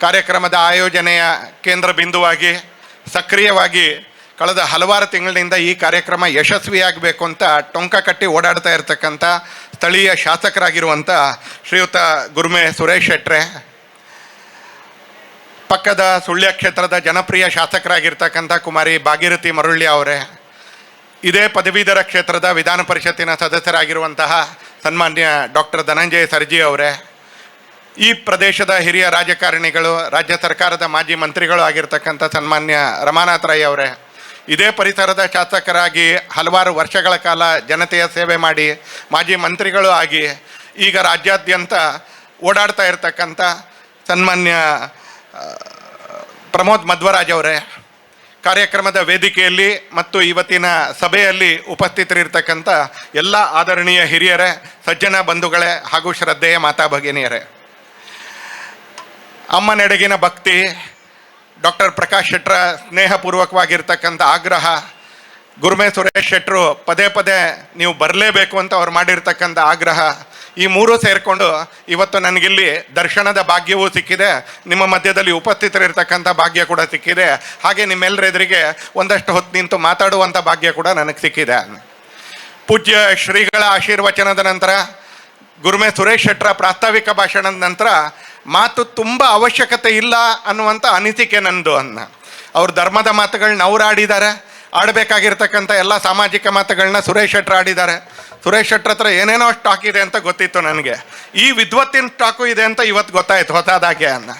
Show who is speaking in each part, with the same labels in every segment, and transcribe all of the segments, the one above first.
Speaker 1: ಕಾರ್ಯಕ್ರಮದ ಆಯೋಜನೆಯ ಕೇಂದ್ರ ಬಿಂದುವಾಗಿ ಸಕ್ರಿಯವಾಗಿ ಕಳೆದ ಹಲವಾರು ತಿಂಗಳಿನಿಂದ ಈ ಕಾರ್ಯಕ್ರಮ ಯಶಸ್ವಿಯಾಗಬೇಕು ಅಂತ ಟೊಂಕ ಕಟ್ಟಿ ಓಡಾಡ್ತಾ ಇರತಕ್ಕಂಥ ಸ್ಥಳೀಯ ಶಾಸಕರಾಗಿರುವಂಥ ಶ್ರೀಯುತ ಗುರುಮೆ ಸುರೇಶ್ ಶೆಟ್ರೆ, ಪಕ್ಕದ ಸುಳ್ಯ ಕ್ಷೇತ್ರದ ಜನಪ್ರಿಯ ಶಾಸಕರಾಗಿರ್ತಕ್ಕಂಥ ಕುಮಾರಿ ಭಾಗೀರಥಿ ಮರುಳ್ಳಿ ಅವರೇ, ಇದೇ ಪದವೀಧರ ಕ್ಷೇತ್ರದ ವಿಧಾನ ಪರಿಷತ್ತಿನ ಸದಸ್ಯರಾಗಿರುವಂತಹ ಸನ್ಮಾನ್ಯ ಡಾಕ್ಟರ್ ಧನಂಜಯ ಸರ್ಜಿ ಅವರೇ ಈ ಪ್ರದೇಶದ ಹಿರಿಯ ರಾಜಕಾರಣಿಗಳು, ರಾಜ್ಯ ಸರ್ಕಾರದ ಮಾಜಿ ಮಂತ್ರಿಗಳು ಆಗಿರ್ತಕ್ಕಂಥ ಸನ್ಮಾನ್ಯ ರಮಾನಾಥ ರೈ ಅವರೇ, ಇದೇ ಪರಿಸರದ ಶಾಸಕರಾಗಿ ಹಲವಾರು ವರ್ಷಗಳ ಕಾಲ ಜನತೆಯ ಸೇವೆ ಮಾಡಿ, ಮಾಜಿ ಮಂತ್ರಿಗಳು ಆಗಿ ಈಗ ರಾಜ್ಯಾದ್ಯಂತ ಓಡಾಡ್ತಾ ಇರತಕ್ಕಂಥ ಸನ್ಮಾನ್ಯ ಪ್ರಮೋದ್ ಮಧ್ವರಾಜ್ ಅವರೇ, ಕಾರ್ಯಕ್ರಮದ ವೇದಿಕೆಯಲ್ಲಿ ಮತ್ತು ಇವತ್ತಿನ ಸಭೆಯಲ್ಲಿ ಉಪಸ್ಥಿತರಿರ್ತಕ್ಕಂಥ ಎಲ್ಲ ಆದರಣೀಯ ಹಿರಿಯರೇ, ಸಜ್ಜನ ಬಂಧುಗಳೇ ಹಾಗೂ ಶ್ರದ್ಧೆಯ ಮಾತಾ ಭಗಿನಿಯರೇ. ಅಮ್ಮನೆಡೆಗಿನ ಭಕ್ತಿ, ಡಾಕ್ಟರ್ ಪ್ರಕಾಶ್ ಶೆಟ್ರ ಸ್ನೇಹಪೂರ್ವಕವಾಗಿರ್ತಕ್ಕಂಥ ಆಗ್ರಹ, ಗುರುಮೆ ಸುರೇಶ್ ಶೆಟ್ಟರು ಪದೇ ಪದೇ ನೀವು ಬರಲೇಬೇಕು ಅಂತ ಅವ್ರು ಮಾಡಿರ್ತಕ್ಕಂಥ ಆಗ್ರಹ, ಈ ಮೂರೂ ಸೇರಿಕೊಂಡು ಇವತ್ತು ನನಗಿಲ್ಲಿ ದರ್ಶನದ ಭಾಗ್ಯವೂ ಸಿಕ್ಕಿದೆ, ನಿಮ್ಮ ಮಧ್ಯದಲ್ಲಿ ಉಪಸ್ಥಿತರಿರ್ತಕ್ಕಂಥ ಭಾಗ್ಯ ಕೂಡ ಸಿಕ್ಕಿದೆ, ಹಾಗೆ ನಿಮ್ಮೆಲ್ಲರ ಎದುರಿಗೆ ಒಂದಷ್ಟು ಹೊತ್ತು ನಿಂತು ಮಾತಾಡುವಂಥ ಭಾಗ್ಯ ಕೂಡ ನನಗೆ ಸಿಕ್ಕಿದೆ. ಪೂಜ್ಯ ಶ್ರೀಗಳ ಆಶೀರ್ವಚನದ ನಂತರ ಗುರುಮೆ ಸುರೇಶ್ ಶೆಟ್ರ ಪ್ರಾಸ್ತಾವಿಕ ಭಾಷಣದ ನಂತರ ಮಾತು ತುಂಬ ಅವಶ್ಯಕತೆ ಇಲ್ಲ ಅನ್ನುವಂಥ ಅನಿಸಿಕೆ ನಂದು ಅನ್ನ. ಅವ್ರ ಧರ್ಮದ ಮಾತುಗಳನ್ನ ಅವ್ರು ಆಡಿದ್ದಾರೆ. ಆಡಬೇಕಾಗಿರ್ತಕ್ಕಂಥ ಎಲ್ಲ ಸಾಮಾಜಿಕ ಮಾತುಗಳನ್ನ ಸುರೇಶ್ ಶೆಟ್ರ ಆಡಿದ್ದಾರೆ. ಸುರೇಶ್ ಶೆಟ್ರ ಹತ್ರ ಏನೇನೋ ಸ್ಟಾಕ್ ಇದೆ ಅಂತ ಗೊತ್ತಿತ್ತು ನನಗೆ. ಈ ವಿದ್ವತ್ತಿನ ಸ್ಟಾಕು ಇದೆ ಅಂತ ಇವತ್ತು ಗೊತ್ತಾಯ್ತು ಹೊಸದಾಗೆ ಅನ್ನ.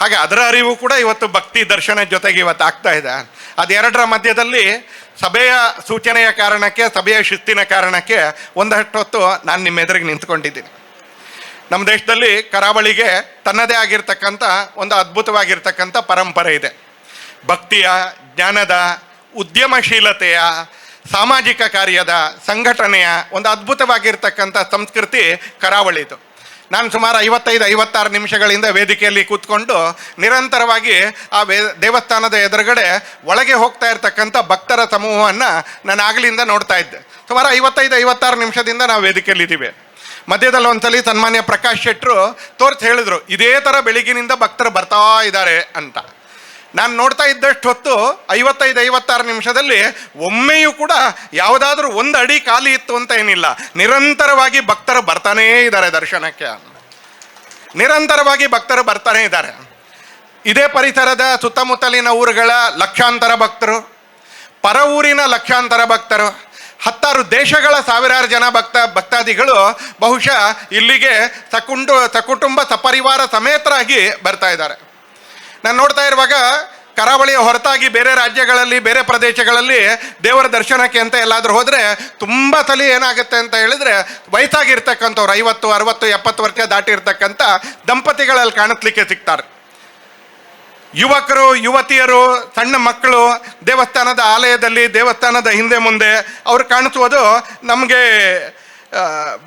Speaker 1: ಹಾಗೆ ಅದರ ಅರಿವು ಕೂಡ ಇವತ್ತು ಭಕ್ತಿ ದರ್ಶನ ಜೊತೆಗೆ ಇವತ್ತು ಆಗ್ತಾ ಇದೆ. ಅದೆರಡರ ಮಧ್ಯದಲ್ಲಿ ಸಭೆಯ ಸೂಚನೆಯ ಕಾರಣಕ್ಕೆ, ಸಭೆಯ ಶಿಸ್ತಿನ ಕಾರಣಕ್ಕೆ ಒಂದಷ್ಟು ಹೊತ್ತು ನಾನು ನಿಮ್ಮ ಎದುರಿಗೆ ನಿಂತ್ಕೊಂಡಿದ್ದೀನಿ. ನಮ್ಮ ದೇಶದಲ್ಲಿ ಕರಾವಳಿಗೆ ತನ್ನದೇ ಆಗಿರ್ತಕ್ಕಂಥ, ಒಂದು ಅದ್ಭುತವಾಗಿರ್ತಕ್ಕಂಥ ಪರಂಪರೆ ಇದೆ. ಭಕ್ತಿಯ, ಜ್ಞಾನದ, ಉದ್ಯಮಶೀಲತೆಯ, ಸಾಮಾಜಿಕ ಕಾರ್ಯದ ಸಂಘಟನೆಯ ಒಂದು ಅದ್ಭುತವಾಗಿರ್ತಕ್ಕಂಥ ಸಂಸ್ಕೃತಿ ಕರಾವಳಿದು. ನಾನು ಸುಮಾರು ಐವತ್ತೈದು, ಐವತ್ತಾರು ನಿಮಿಷಗಳಿಂದ ವೇದಿಕೆಯಲ್ಲಿ ಕೂತ್ಕೊಂಡು ನಿರಂತರವಾಗಿ ಆ ವೇ ದೇವಸ್ಥಾನದ ಎದುರುಗಡೆ ಒಳಗೆ ಹೋಗ್ತಾ ಇರ್ತಕ್ಕಂಥ ಭಕ್ತರ ಸಮೂಹವನ್ನು ನಾನು ಆಗಲಿಂದ ನೋಡ್ತಾ ಇದ್ದೆ. ಸುಮಾರು ಐವತ್ತೈದು, ಐವತ್ತಾರು ನಿಮಿಷದಿಂದ ನಾವು ವೇದಿಕೆಯಲ್ಲಿದ್ದೀವಿ ಮಧ್ಯದಲ್ಲಿ ಒಂದ್ಸಲಿ ಸನ್ಮಾನ್ಯ ಪ್ರಕಾಶ್ ಶೆಟ್ಟರು ತೋರ್ಸಿ ಹೇಳಿದ್ರು, ಇದೇ ಥರ ಬೆಳಿಗ್ಗಿನಿಂದ ಭಕ್ತರು ಬರ್ತಾ ಇದ್ದಾರೆ ಅಂತ. ನಾನು ನೋಡ್ತಾ ಇದ್ದಷ್ಟು ಹೊತ್ತು ಐವತ್ತೈದು, ಐವತ್ತಾರು ನಿಮಿಷದಲ್ಲಿ ಒಮ್ಮೆಯೂ ಕೂಡ ಯಾವುದಾದ್ರೂ ಒಂದು ಅಡಿ ಖಾಲಿ ಇತ್ತು ಅಂತ ಏನಿಲ್ಲ. ನಿರಂತರವಾಗಿ ಭಕ್ತರು ಬರ್ತಾನೇ ಇದ್ದಾರೆ ದರ್ಶನಕ್ಕೆ. ನಿರಂತರವಾಗಿ ಭಕ್ತರು ಬರ್ತಾನೇ ಇದ್ದಾರೆ. ಇದೇ ಪರಿಸರದ ಸುತ್ತಮುತ್ತಲಿನ ಊರುಗಳ ಲಕ್ಷಾಂತರ ಭಕ್ತರು, ಪರ ಊರಿನ ಲಕ್ಷಾಂತರ ಭಕ್ತರು, ಹತ್ತಾರು ದೇಶಗಳ ಸಾವಿರಾರು ಜನ ಭಕ್ತ, ಭಕ್ತಾದಿಗಳು ಬಹುಶಃ ಇಲ್ಲಿಗೆ ಸಕುಂಡು, ಸಕುಟುಂಬ ಸಪರಿವಾರ ಸಮೇತರಾಗಿ ಬರ್ತಾ ಇದ್ದಾರೆ. ನಾನು ನೋಡ್ತಾ ಇರುವಾಗ ಕರಾವಳಿಯ ಹೊರತಾಗಿ ಬೇರೆ ರಾಜ್ಯಗಳಲ್ಲಿ, ಬೇರೆ ಪ್ರದೇಶಗಳಲ್ಲಿ ದೇವರ ದರ್ಶನಕ್ಕೆ ಅಂತ ಎಲ್ಲಾದರೂ ಹೋದರೆ ತುಂಬ ತಲೆ ಏನಾಗುತ್ತೆ ಅಂತ ಹೇಳಿದರೆ ವಯಸ್ಸಾಗಿರ್ತಕ್ಕಂಥವ್ರು ಐವತ್ತು, ಅರವತ್ತು, ಎಪ್ಪತ್ತು ವರ್ಷ ದಾಟಿರ್ತಕ್ಕಂಥ ದಂಪತಿಗಳಲ್ಲಿ ಕಾಣಿಸ್ಲಿಕ್ಕೆ ಸಿಗ್ತಾರೆ. ಯುವಕರು, ಯುವತಿಯರು, ಸಣ್ಣ ಮಕ್ಕಳು ದೇವಸ್ಥಾನದ ಆಲಯದಲ್ಲಿ, ದೇವಸ್ಥಾನದ ಹಿಂದೆ ಮುಂದೆ ಅವ್ರು ಕಾಣಿಸುವುದು ನಮಗೆ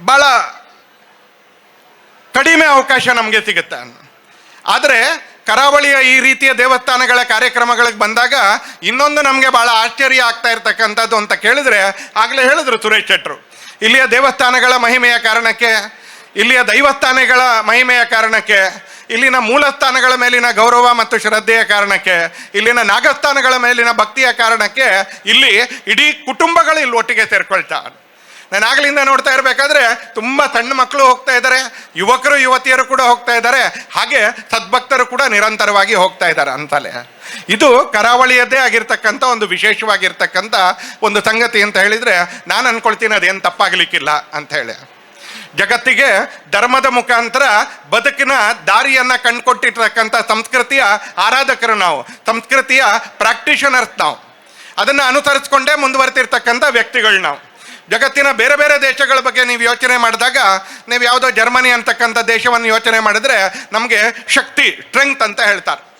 Speaker 1: ಭಾಳ ಕಡಿಮೆ ಅವಕಾಶ ನಮಗೆ ಸಿಗುತ್ತೆ. ಆದರೆ ಕರಾವಳಿಯ ಈ ರೀತಿಯ ದೇವಸ್ಥಾನಗಳ ಕಾರ್ಯಕ್ರಮಗಳಿಗೆ ಬಂದಾಗ ಇನ್ನೊಂದು ನಮಗೆ ಭಾಳ ಆಶ್ಚರ್ಯ ಆಗ್ತಾ ಇರ್ತಕ್ಕಂಥದ್ದು ಅಂತ ಕೇಳಿದ್ರೆ ಆಗಲೇ ಹೇಳಿದ್ರು ಸುರೇಶ್ ಶೆಟ್ರು ಇಲ್ಲಿಯ ದೇವಸ್ಥಾನಗಳ ಮಹಿಮೆಯ ಕಾರಣಕ್ಕೆ, ಇಲ್ಲಿಯ ದೈವಸ್ಥಾನಗಳ ಮಹಿಮೆಯ ಕಾರಣಕ್ಕೆ, ಇಲ್ಲಿನ ಮೂಲಸ್ಥಾನಗಳ ಮೇಲಿನ ಗೌರವ ಮತ್ತು ಶ್ರದ್ಧೆಯ ಕಾರಣಕ್ಕೆ, ಇಲ್ಲಿನ ನಾಗಸ್ಥಾನಗಳ ಮೇಲಿನ ಭಕ್ತಿಯ ಕಾರಣಕ್ಕೆ ಇಲ್ಲಿ ಇಡೀ ಕುಟುಂಬಗಳು ಇಲ್ಲಿ ಒಟ್ಟಿಗೆ ಸೇರ್ಕೊಳ್ತಾರೆ ನಾನು ಆಗಲಿಂದ ನೋಡ್ತಾ ಇರಬೇಕಾದ್ರೆ ತುಂಬ ಸಣ್ಣ ಮಕ್ಕಳು ಹೋಗ್ತಾ ಇದ್ದಾರೆ, ಯುವಕರು, ಯುವತಿಯರು ಕೂಡ ಹೋಗ್ತಾ ಇದ್ದಾರೆ, ಹಾಗೆ ಸದ್ಭಕ್ತರು ಕೂಡ ನಿರಂತರವಾಗಿ ಹೋಗ್ತಾ ಇದ್ದಾರೆ ಅಂತಲೇ. ಇದು ಕರಾವಳಿಯದ್ದೇ ಆಗಿರ್ತಕ್ಕಂಥ ಒಂದು ವಿಶೇಷವಾಗಿರ್ತಕ್ಕಂಥ ಒಂದು ಸಂಗತಿ ಅಂತ ಹೇಳಿದರೆ, ನಾನು ಅನ್ಕೊಳ್ತೀನಿ ಅದೇನು ತಪ್ಪಾಗಲಿಕ್ಕಿಲ್ಲ ಅಂತ ಹೇಳಿ. ಜಗತ್ತಿಗೆ ಧರ್ಮದ ಮುಖಾಂತರ ಬದುಕಿನ ದಾರಿಯನ್ನು ಕಂಡುಕೊಟ್ಟಿರ್ತಕ್ಕಂಥ ಸಂಸ್ಕೃತಿಯ ಆರಾಧಕರು ನಾವು, ಸಂಸ್ಕೃತಿಯ ಪ್ರಾಕ್ಟೀಷನರ್ಸ್ ನಾವು. ಅದನ್ನು ಅನುಸರಿಸ್ಕೊಂಡೇ ಮುಂದುವರೆತಿರ್ತಕ್ಕಂಥ ವ್ಯಕ್ತಿಗಳು ನಾವು. ಜಗತ್ತಿನ ಬೇರೆ ಬೇರೆ ದೇಶಗಳ ಬಗ್ಗೆ ನೀವು ಯೋಚನೆ ಮಾಡಿದಾಗ, ನೀವು ಯಾವುದೋ ಜರ್ಮನಿ ಅಂತಕ್ಕಂಥ ದೇಶವನ್ನು ಯೋಚನೆ ಮಾಡಿದ್ರೆ ನಮಗೆ ಶಕ್ತಿ ಸ್ಟ್ರೆಂಗ್ತ್ ಅಂತ ಹೇಳ್ತಾರೆ.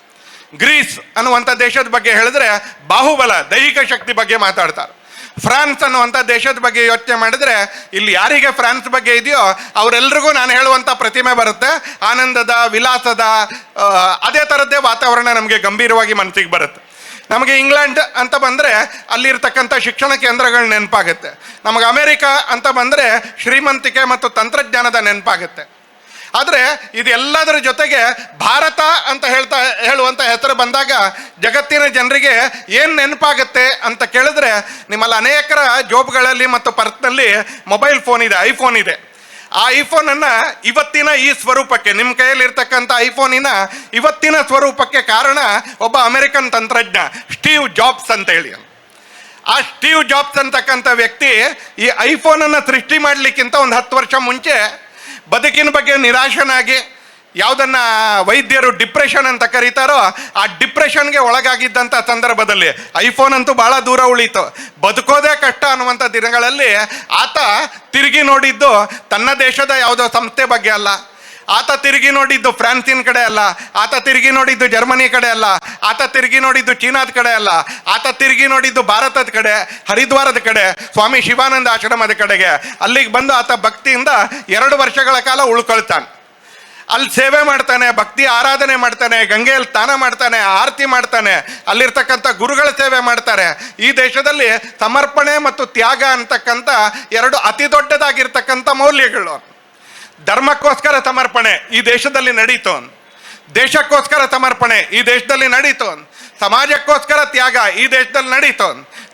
Speaker 1: ಗ್ರೀಸ್ ಅನ್ನುವಂಥ ದೇಶದ ಬಗ್ಗೆ ಹೇಳಿದ್ರೆ ಬಾಹುಬಲ, ದೈಹಿಕ ಶಕ್ತಿ ಬಗ್ಗೆ ಮಾತಾಡ್ತಾರೆ. ಫ್ರಾನ್ಸ್ ಅನ್ನುವಂಥ ದೇಶದ ಬಗ್ಗೆ ಯೋಚನೆ ಮಾಡಿದ್ರೆ, ಇಲ್ಲಿ ಯಾರಿಗೆ ಫ್ರಾನ್ಸ್ ಬಗ್ಗೆ ಇದೆಯೋ ಅವರೆಲ್ರಿಗೂ ನಾನು ಹೇಳುವಂಥ ಪ್ರತಿಮೆ ಬರುತ್ತೆ. ಆನಂದದ, ವಿಲಾಸದ ಅದೇ ಥರದ್ದೇ ವಾತಾವರಣ ನಮಗೆ ಗಂಭೀರವಾಗಿ ಮನಸ್ಸಿಗೆ ಬರುತ್ತೆ. ನಮಗೆ ಇಂಗ್ಲೆಂಡ್ ಅಂತ ಬಂದರೆ ಅಲ್ಲಿರ್ತಕ್ಕಂಥ ಶಿಕ್ಷಣ ಕೇಂದ್ರಗಳು ನೆನಪಾಗುತ್ತೆ. ನಮಗೆ ಅಮೇರಿಕಾ ಅಂತ ಬಂದರೆ ಶ್ರೀಮಂತಿಕೆ ಮತ್ತು ತಂತ್ರಜ್ಞಾನದ ನೆನಪಾಗುತ್ತೆ. ಆದರೆ ಇದೆಲ್ಲದರ ಜೊತೆಗೆ ಭಾರತ ಅಂತ ಹೇಳ್ತಾ ಹೇಳುವಂಥ ಹೆಸರು ಬಂದಾಗ ಜಗತ್ತಿನ ಜನರಿಗೆ ಏನು ನೆನಪಾಗುತ್ತೆ ಅಂತ ಕೇಳಿದ್ರೆ ನಿಮ್ಮಲ್ಲಿ ಅನೇಕರ ಜೋಬ್ಗಳಲ್ಲಿ ಮತ್ತು ಪರ್ತ್ನಲ್ಲಿ ಮೊಬೈಲ್ ಫೋನ್ ಇದೆ ಐಫೋನ್ ಇದೆ. ಆ ಐಫೋನನ್ನು ಇವತ್ತಿನ ಈ ಸ್ವರೂಪಕ್ಕೆ ನಿಮ್ಮ ಕೈಯಲ್ಲಿ ಇರ್ತಕ್ಕಂಥ ಐಫೋನಿನ ಇವತ್ತಿನ ಸ್ವರೂಪಕ್ಕೆ ಕಾರಣ ಒಬ್ಬ ಅಮೆರಿಕನ್ ತಂತ್ರಜ್ಞ, ಸ್ಟೀವ್ ಜಾಬ್ಸ್ ಅಂತ ಹೇಳಿ. ಆ ಸ್ಟೀವ್ ಜಾಬ್ಸ್ ಅಂತಕ್ಕಂಥ ವ್ಯಕ್ತಿ ಈ ಐಫೋನನ್ನು ಸೃಷ್ಟಿ ಮಾಡಲಿಕ್ಕಿಂತ ಒಂದು ಹತ್ತು ವರ್ಷ ಮುಂಚೆ ಬದುಕಿನ ಬಗ್ಗೆ ನಿರಾಶನಾಗಿ ಯಾವುದನ್ನ ವೈದ್ಯರು ಡಿಪ್ರೆಷನ್ ಅಂತ ಕರೀತಾರೋ ಆ ಡಿಪ್ರೆಷನ್ಗೆ ಒಳಗಾಗಿದ್ದಂಥ ಸಂದರ್ಭದಲ್ಲಿ ಐಫೋನ್ ಅಂತೂ ಭಾಳ ದೂರ ಉಳಿತು ಬದುಕೋದೇ ಕಷ್ಟ ಅನ್ನುವಂಥ ದಿನಗಳಲ್ಲಿ ಆತ ತಿರುಗಿ ನೋಡಿದ್ದು ತನ್ನ ದೇಶದ ಯಾವುದೋ ಸಂಸ್ಥೆ ಬಗ್ಗೆ ಅಲ್ಲ. ಆತ ತಿರುಗಿ ನೋಡಿದ್ದು ಫ್ರಾನ್ಸಿನ ಕಡೆ ಅಲ್ಲ. ಆತ ತಿರುಗಿ ನೋಡಿದ್ದು ಜರ್ಮನಿ ಕಡೆ ಅಲ್ಲ. ಆತ ತಿರುಗಿ ನೋಡಿದ್ದು ಚೀನಾದ ಕಡೆ ಅಲ್ಲ. ಆತ ತಿರುಗಿ ನೋಡಿದ್ದು ಭಾರತದ ಕಡೆ, ಹರಿದ್ವಾರದ ಕಡೆ, ಸ್ವಾಮಿ ಶಿವಾನಂದ ಆಶ್ರಮದ ಕಡೆಗೆ. ಅಲ್ಲಿಗೆ ಬಂದು ಆತ ಭಕ್ತಿಯಿಂದ ಎರಡು ವರ್ಷಗಳ ಕಾಲ ಉಳ್ಕೊಳ್ತಾನೆ. ಅಲ್ಲಿ ಸೇವೆ ಮಾಡ್ತಾನೆ, ಭಕ್ತಿ ಆರಾಧನೆ ಮಾಡ್ತಾನೆ, ಗಂಗೆಯಲ್ಲಿ ಸ್ನಾನ ಮಾಡ್ತಾನೆ, ಆರತಿ ಮಾಡ್ತಾನೆ, ಅಲ್ಲಿರ್ತಕ್ಕಂಥ ಗುರುಗಳ ಸೇವೆ ಮಾಡ್ತಾರೆ. ಈ ದೇಶದಲ್ಲಿ ಸಮರ್ಪಣೆ ಮತ್ತು ತ್ಯಾಗ ಅಂತಕ್ಕಂಥ ಎರಡು ಅತಿ ದೊಡ್ಡದಾಗಿರ್ತಕ್ಕಂಥ ಮೌಲ್ಯಗಳು. ಧರ್ಮಕ್ಕೋಸ್ಕರ ಸಮರ್ಪಣೆ ಈ ದೇಶದಲ್ಲಿ ನಡೀತು. ದೇಶಕ್ಕೋಸ್ಕರ ಸಮರ್ಪಣೆ ಈ ದೇಶದಲ್ಲಿ ನಡೀತು. ಸಮಾಜಕ್ಕೋಸ್ಕರ ತ್ಯಾಗ ಈ ದೇಶದಲ್ಲಿ ನಡೀತು.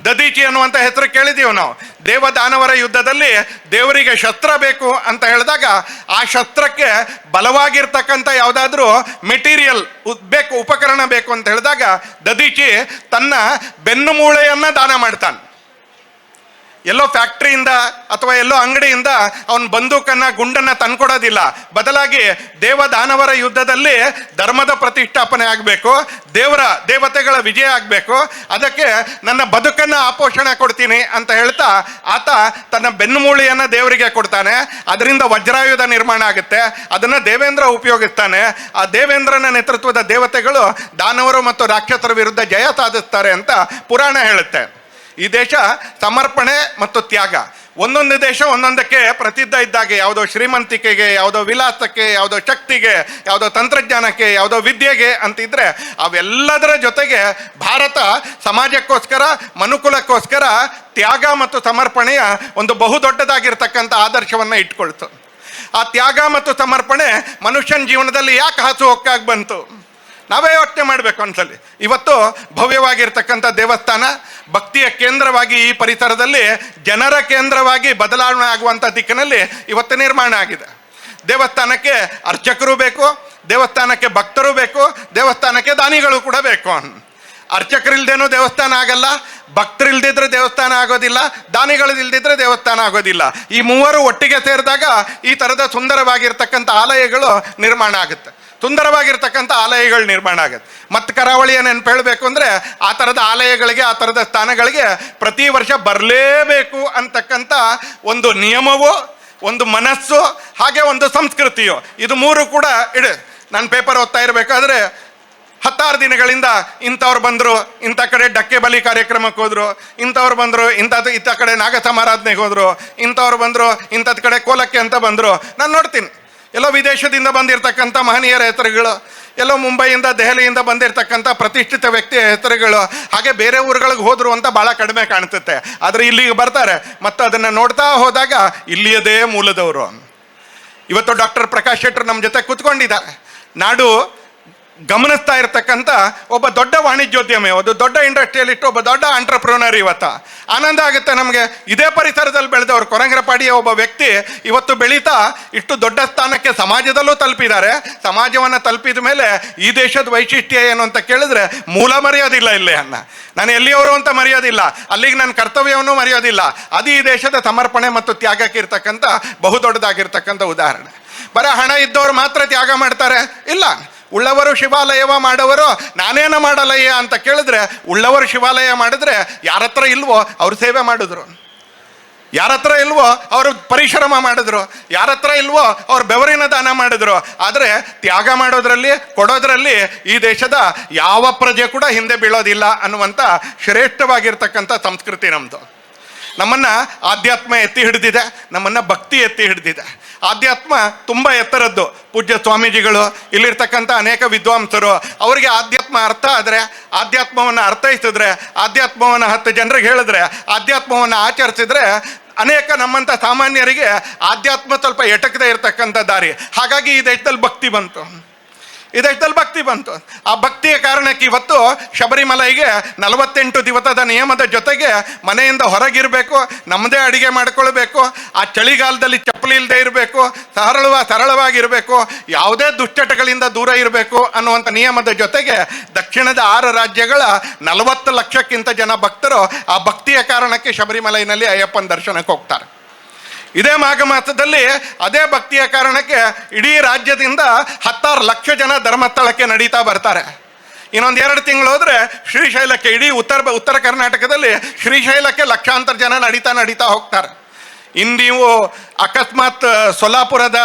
Speaker 1: ದದೀಚಿ ಅನ್ನುವಂಥ ಹೆಸರು ಕೇಳಿದೀವಿ ನಾವು. ದೇವದಾನವರ ಯುದ್ಧದಲ್ಲಿ ದೇವರಿಗೆ ಶಸ್ತ್ರ ಬೇಕು ಅಂತ ಹೇಳಿದಾಗ ಆ ಶಸ್ತ್ರಕ್ಕೆ ಬಲವಾಗಿರ್ತಕ್ಕಂಥ ಯಾವುದಾದ್ರೂ ಮೆಟೀರಿಯಲ್ ಬೇಕು, ಉಪಕರಣ ಬೇಕು ಅಂತ ಹೇಳಿದಾಗ ದದೀಚಿ ತನ್ನ ಬೆನ್ನು ಮೂಳೆಯನ್ನು ದಾನ ಮಾಡ್ತಾನೆ. ಎಲ್ಲೋ ಫ್ಯಾಕ್ಟ್ರಿಯಿಂದ ಅಥವಾ ಎಲ್ಲೋ ಅಂಗಡಿಯಿಂದ ಅವನ ಬಂದೂಕನ್ನ, ಗುಂಡನ್ನ ತಂದ್ಕೊಡೋದಿಲ್ಲ. ಬದಲಾಗಿ ದೇವ ದಾನವರ ಯುದ್ಧದಲ್ಲಿ ಧರ್ಮದ ಪ್ರತಿಷ್ಠಾಪನೆ ಆಗಬೇಕು, ದೇವರ, ದೇವತೆಗಳ ವಿಜಯ ಆಗಬೇಕು. ಅದಕ್ಕೆ ನನ್ನ ಬದುಕನ್ನ ಆಪೋಷಣೆ ಕೊಡ್ತೀನಿ ಅಂತ ಹೇಳ್ತಾ ಆತ ತನ್ನ ಬೆನ್ನುಮೂಳಿಯನ್ನು ದೇವರಿಗೆ ಕೊಡ್ತಾನೆ. ಅದರಿಂದ ವಜ್ರಾಯುಧ ನಿರ್ಮಾಣ ಆಗುತ್ತೆ. ಅದನ್ನ ದೇವೇಂದ್ರ ಉಪಯೋಗಿಸ್ತಾನೆ. ಆ ದೇವೇಂದ್ರನ ನೇತೃತ್ವದ ದೇವತೆಗಳು ದಾನವರು ಮತ್ತು ರಾಕ್ಷಸರ ವಿರುದ್ಧ ಜಯ ಸಾಧಿಸ್ತಾರೆ ಅಂತ ಪುರಾಣ ಹೇಳುತ್ತೆ. ಈ ದೇಶ ಸಮರ್ಪಣೆ ಮತ್ತು ತ್ಯಾಗ. ಒಂದೊಂದು ದೇಶ ಒಂದೊಂದಕ್ಕೆ ಪ್ರಸಿದ್ಧ ಇದ್ದಾಗೆ, ಯಾವುದೋ ಶ್ರೀಮಂತಿಕೆಗೆ, ಯಾವುದೋ ವಿಲಾಸಕ್ಕೆ, ಯಾವುದೋ ಶಕ್ತಿಗೆ, ಯಾವುದೋ ತಂತ್ರಜ್ಞಾನಕ್ಕೆ, ಯಾವುದೋ ವಿದ್ಯೆಗೆ ಅಂತಿದ್ರೆ ಅವೆಲ್ಲದರ ಜೊತೆಗೆ ಭಾರತ ಸಮಾಜಕ್ಕೋಸ್ಕರ, ಮನುಕುಲಕ್ಕೋಸ್ಕರ ತ್ಯಾಗ ಮತ್ತು ಸಮರ್ಪಣೆಯ ಒಂದು ಬಹುದೊಡ್ಡದಾಗಿರ್ತಕ್ಕಂಥ ಆದರ್ಶವನ್ನು ಇಟ್ಕೊಳ್ತು. ಆ ತ್ಯಾಗ ಮತ್ತು ಸಮರ್ಪಣೆ ಮನುಷ್ಯನ ಜೀವನದಲ್ಲಿ ಯಾಕೆ ಹಾಸು ಹೊಕ್ಕಾಗಿ ಬಂತು? ನಾವೇ ಯೋಚನೆ ಮಾಡಬೇಕು ಒಂದ್ಸಲಿ. ಇವತ್ತು ಭವ್ಯವಾಗಿರ್ತಕ್ಕಂಥ ದೇವಸ್ಥಾನ, ಭಕ್ತಿಯ ಕೇಂದ್ರವಾಗಿ ಈ ಪರಿಸರದಲ್ಲಿ ಜನರ ಕೇಂದ್ರವಾಗಿ ಬದಲಾವಣೆ ಆಗುವಂಥ ದಿಕ್ಕಿನಲ್ಲಿ ಇವತ್ತು ನಿರ್ಮಾಣ ಆಗಿದೆ. ದೇವಸ್ಥಾನಕ್ಕೆ ಅರ್ಚಕರು ಬೇಕು, ದೇವಸ್ಥಾನಕ್ಕೆ ಭಕ್ತರು ಬೇಕು, ದೇವಸ್ಥಾನಕ್ಕೆ ದಾನಿಗಳು ಕೂಡ ಬೇಕು ಅರ್ಚಕರಿಲ್ದೇನೂ ದೇವಸ್ಥಾನ ಆಗಲ್ಲ, ಭಕ್ತರಿಲ್ದಿದ್ರೆ ದೇವಸ್ಥಾನ ಆಗೋದಿಲ್ಲ, ದಾನಿಗಳಿಲ್ದಿದ್ರೆ ದೇವಸ್ಥಾನ ಆಗೋದಿಲ್ಲ. ಈ ಮೂವರು ಒಟ್ಟಿಗೆ ಸೇರಿದಾಗ ಈ ಥರದ ಸುಂದರವಾಗಿರ್ತಕ್ಕಂಥ ಆಲಯಗಳು ನಿರ್ಮಾಣ ಆಗುತ್ತೆ. ಸುಂದರವಾಗಿರ್ತಕ್ಕಂಥ ಆಲಯಗಳು ನಿರ್ಮಾಣ ಆಗುತ್ತೆ. ಮತ್ತು ಕರಾವಳಿಯ ನೆನಪು ಹೇಳಬೇಕು ಅಂದರೆ ಆ ಥರದ ಆಲಯಗಳಿಗೆ, ಆ ಥರದ ಸ್ಥಾನಗಳಿಗೆ ಪ್ರತಿ ವರ್ಷ ಬರಲೇಬೇಕು ಅಂತಕ್ಕಂಥ ಒಂದು ನಿಯಮವು, ಒಂದು ಮನಸ್ಸು, ಹಾಗೆ ಒಂದು ಸಂಸ್ಕೃತಿಯು. ಇದು ಮೂರು ಕೂಡ ಇಡು. ನಾನು ಪೇಪರ್ ಓದ್ತಾ ಇರಬೇಕಾದ್ರೆ ಹತ್ತಾರು ದಿನಗಳಿಂದ ಇಂಥವ್ರು ಬಂದರು, ಇಂಥ ಕಡೆ ಡಕ್ಕೆ ಬಲಿ ಕಾರ್ಯಕ್ರಮಕ್ಕೆ ಹೋದರು, ಇಂಥವ್ರು ಬಂದರು ಇಂಥದ್ದು ಇಂಥ ಕಡೆ ನಾಗ ಸಮಾರಾಧನೆಗೆ ಹೋದರು, ಇಂಥವ್ರು ಬಂದರು ಇಂಥದ್ದು ಕಡೆ ಕೋಲಕ್ಕೆ ಅಂತ ಬಂದರು. ನಾನು ನೋಡ್ತೀನಿ. ಎಲ್ಲೋ ವಿದೇಶದಿಂದ ಬಂದಿರತಕ್ಕಂಥ ಮಹನೀಯರ ಹೆಸರುಗಳು, ಎಲ್ಲೋ ಮುಂಬೈಯಿಂದ ದೆಹಲಿಯಿಂದ ಬಂದಿರತಕ್ಕಂಥ ಪ್ರತಿಷ್ಠಿತ ವ್ಯಕ್ತಿಯ ಹೆಸರುಗಳು, ಹಾಗೆ ಬೇರೆ ಊರುಗಳಿಗೆ ಹೋದರು ಅಂತ ಭಾಳ ಕಡಿಮೆ ಕಾಣಿಸುತ್ತೆ. ಆದರೆ ಇಲ್ಲಿಗೆ ಬರ್ತಾರೆ. ಮತ್ತು ಅದನ್ನು ನೋಡ್ತಾ ಹೋದಾಗ ಇಲ್ಲಿಯದೇ ಮೂಲದವರು. ಇವತ್ತು ಡಾಕ್ಟರ್ ಪ್ರಕಾಶ್ ಶೆಟ್ಟರ್ ನಮ್ಮ ಜೊತೆ ಕೂತ್ಕೊಂಡಿದ್ದಾರೆ. ನಾಡು ಗಮನಿಸ್ತಾ ಇರತಕ್ಕಂಥ ಒಬ್ಬ ದೊಡ್ಡ ವಾಣಿಜ್ಯೋದ್ಯಮಿ ಅದು ದೊಡ್ಡ ಇಂಡಸ್ಟ್ರಿಯಲಿಸ್ಟ್ ಒಬ್ಬ ದೊಡ್ಡ ಆಂಟ್ರಪ್ರೋನರ್ ಇವತ್ತ. ಆನಂದ ಆಗುತ್ತೆ ನಮಗೆ. ಇದೇ ಪರಿಸರದಲ್ಲಿ ಬೆಳೆದವರು ಕೊರಂಗರಪಾಡಿಯ ಒಬ್ಬ ವ್ಯಕ್ತಿ ಇವತ್ತು ಬೆಳೀತಾ ಇಷ್ಟು ದೊಡ್ಡ ಸ್ಥಾನಕ್ಕೆ ಸಮಾಜದಲ್ಲೂ ತಲುಪಿದ್ದಾರೆ. ಸಮಾಜವನ್ನು ತಲುಪಿದ ಮೇಲೆ ಈ ದೇಶದ ವೈಶಿಷ್ಟ್ಯ ಏನು ಅಂತ ಕೇಳಿದ್ರೆ ಮೂಲ ಮರೆಯೋದಿಲ್ಲ ಇಲ್ಲೇ ಅನ್ನ ನಾನು ಎಲ್ಲಿಯವರು ಅಂತ ಮರೆಯೋದಿಲ್ಲ. ಅಲ್ಲಿಗೆ ನನ್ನ ಕರ್ತವ್ಯವನ್ನು ಮರೆಯೋದಿಲ್ಲ. ಅದು ಈ ದೇಶದ ಸಮರ್ಪಣೆ ಮತ್ತು ತ್ಯಾಗಕ್ಕೆ ಇರ್ತಕ್ಕಂಥ ಬಹುದೊಡ್ಡದಾಗಿರ್ತಕ್ಕಂಥ ಉದಾಹರಣೆ. ಬರ ಹಣ ಇದ್ದವರು ಮಾತ್ರ ತ್ಯಾಗ ಮಾಡ್ತಾರೆ? ಇಲ್ಲ. ಉಳ್ಳವರು ಶಿವಾಲಯವ ಮಾಡೋವರು ನಾನೇನ ಮಾಡಲಯ್ಯ ಅಂತ ಕೇಳಿದ್ರೆ, ಉಳ್ಳವರು ಶಿವಾಲಯ ಮಾಡಿದ್ರೆ ಯಾರ ಹತ್ರ ಇಲ್ವೋ ಅವ್ರು ಸೇವೆ ಮಾಡಿದ್ರು. ಯಾರ ಹತ್ರ ಇಲ್ವೋ ಅವರು ಪರಿಶ್ರಮ ಮಾಡಿದ್ರು. ಯಾರ ಹತ್ರ ಇಲ್ವೋ ಅವ್ರು ಬೆವರಿನ ದಾನ ಮಾಡಿದ್ರು. ಆದರೆ ತ್ಯಾಗ ಮಾಡೋದ್ರಲ್ಲಿ, ಕೊಡೋದ್ರಲ್ಲಿ ಈ ದೇಶದ ಯಾವ ಪ್ರಜೆ ಕೂಡ ಹಿಂದೆ ಬೀಳೋದಿಲ್ಲ ಅನ್ನುವಂಥ ಶ್ರೇಷ್ಠವಾಗಿರ್ತಕ್ಕಂಥ ಸಂಸ್ಕೃತಿ ನಮ್ಮದು ನಮ್ಮನ್ನ ಆಧ್ಯಾತ್ಮ ಎತ್ತಿ ಹಿಡಿದಿದೆ, ನಮ್ಮನ್ನ ಭಕ್ತಿ ಎತ್ತಿ ಹಿಡಿದಿದೆ. ಆಧ್ಯಾತ್ಮ ತುಂಬ ಎತ್ತರದ್ದು. ಪೂಜ್ಯ ಸ್ವಾಮೀಜಿಗಳು, ಇಲ್ಲಿರ್ತಕ್ಕಂಥ ಅನೇಕ ವಿದ್ವಾಂಸರು, ಅವರಿಗೆ ಆಧ್ಯಾತ್ಮ ಅರ್ಥ ಆದರೆ, ಆಧ್ಯಾತ್ಮವನ್ನು ಅರ್ಥೈಸಿದ್ರೆ, ಆಧ್ಯಾತ್ಮವನ್ನು ಹತ್ತು ಜನರಿಗೆ ಹೇಳಿದ್ರೆ, ಆಧ್ಯಾತ್ಮವನ್ನು ಆಚರಿಸಿದ್ರೆ, ಅನೇಕ ನಮ್ಮಂಥ ಸಾಮಾನ್ಯರಿಗೆ ಆಧ್ಯಾತ್ಮ ಸ್ವಲ್ಪ ಎಟಕದೇ ಇರತಕ್ಕಂಥ ದಾರಿ. ಹಾಗಾಗಿ ಈ ದೇಶದಲ್ಲಿ ಭಕ್ತಿ ಬಂತು. ಈ ದೇಶದಲ್ಲಿ ಭಕ್ತಿ ಬಂತು? ಆ ಭಕ್ತಿಯ ಕಾರಣಕ್ಕೆ ಇವತ್ತು ಶಬರಿಮಲೈಗೆ ನಲವತ್ತೆಂಟು ದಿವಸದ ನಿಯಮದ ಜೊತೆಗೆ ಮನೆಯಿಂದ ಹೊರಗಿರಬೇಕು, ನಮ್ಮದೇ ಅಡಿಗೆ ಮಾಡ್ಕೊಳ್ಬೇಕು, ಆ ಚಳಿಗಾಲದಲ್ಲಿ ಚಪ್ಪಲಿ ಇಲ್ಲದೆ ಇರಬೇಕು, ಸರಳವ ಸರಳವಾಗಿರಬೇಕು, ಯಾವುದೇ ದುಶ್ಚಟಗಳಿಂದ ದೂರ ಇರಬೇಕು ಅನ್ನುವಂಥ ನಿಯಮದ ಜೊತೆಗೆ ದಕ್ಷಿಣದ ಆರು ರಾಜ್ಯಗಳ ನಲವತ್ತು ಲಕ್ಷಕ್ಕಿಂತ ಜನ ಭಕ್ತರು ಆ ಭಕ್ತಿಯ ಕಾರಣಕ್ಕೆ ಶಬರಿಮಲೆಯಲ್ಲಿ ಅಯ್ಯಪ್ಪನ ದರ್ಶನಕ್ಕೆ ಹೋಗ್ತಾರೆ. ಇದೇ ಮಾಘ ಮಾಸದಲ್ಲಿ ಅದೇ ಭಕ್ತಿಯ ಕಾರಣಕ್ಕೆ ಇಡೀ ರಾಜ್ಯದಿಂದ ಹತ್ತಾರು ಲಕ್ಷ ಜನ ಧರ್ಮಸ್ಥಳಕ್ಕೆ ನಡೀತಾ ಬರ್ತಾರೆ. ಇನ್ನೊಂದು ಎರಡು ತಿಂಗಳು ಹೋದ್ರೆ ಶ್ರೀಶೈಲಕ್ಕೆ, ಇಡೀ ಉತ್ತರ ಉತ್ತರ ಕರ್ನಾಟಕದಲ್ಲಿ ಶ್ರೀಶೈಲಕ್ಕೆ ಲಕ್ಷಾಂತರ ಜನ ನಡೀತಾ ನಡೀತಾ ಹೋಗ್ತಾರೆ. ಇನ್ನು ಅಕಸ್ಮಾತ್ ಸೊಲ್ಲಾಪುರದ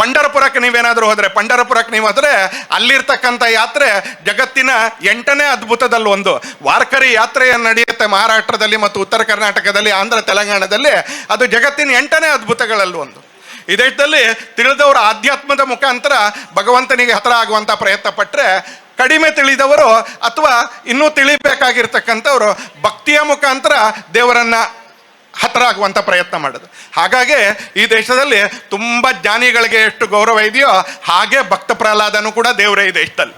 Speaker 1: ಪಂಡರಪುರಕ್ಕೆ ನೀವೇನಾದರೂ ಹೋದರೆ, ಪಂಡರಪುರಕ್ಕೆ ನೀವು ಹೋದರೆ, ಅಲ್ಲಿರ್ತಕ್ಕಂಥ ಯಾತ್ರೆ ಜಗತ್ತಿನ ಎಂಟನೇ ಅದ್ಭುತದಲ್ಲಿ ಒಂದು. ವಾರ್ಕರಿ ಯಾತ್ರೆಯನ್ನು ನಡೆಯುತ್ತೆ ಮಹಾರಾಷ್ಟ್ರದಲ್ಲಿ ಮತ್ತು ಉತ್ತರ ಕರ್ನಾಟಕದಲ್ಲಿ, ಆಂಧ್ರ ತೆಲಂಗಾಣದಲ್ಲಿ. ಅದು ಜಗತ್ತಿನ ಎಂಟನೇ ಅದ್ಭುತಗಳಲ್ಲಿ ಒಂದು. ಈ ತಿಳಿದವರು ಆಧ್ಯಾತ್ಮದ ಮುಖಾಂತರ ಭಗವಂತನಿಗೆ ಹತ್ರ ಆಗುವಂಥ ಪ್ರಯತ್ನ ಪಟ್ಟರೆ ಕಡಿಮೆ ತಿಳಿದವರು ಅಥವಾ ಇನ್ನೂ ತಿಳಿಬೇಕಾಗಿರ್ತಕ್ಕಂಥವರು ಭಕ್ತಿಯ ಮುಖಾಂತರ ದೇವರನ್ನ ಹತ್ರ ಆಗುವಂಥ ಪ್ರಯತ್ನ ಮಾಡೋದು ಹಾಗಾಗಿ ಈ ದೇಶದಲ್ಲಿ ತುಂಬ ಜ್ಞಾನಿಗಳಿಗೆ ಎಷ್ಟು ಗೌರವ ಇದೆಯೋ ಹಾಗೆ ಭಕ್ತ ಪ್ರಹ್ಲಾದನೂ ಕೂಡ ದೇವರೇ ಇದೆ ಇಷ್ಟಲ್ಲಿ.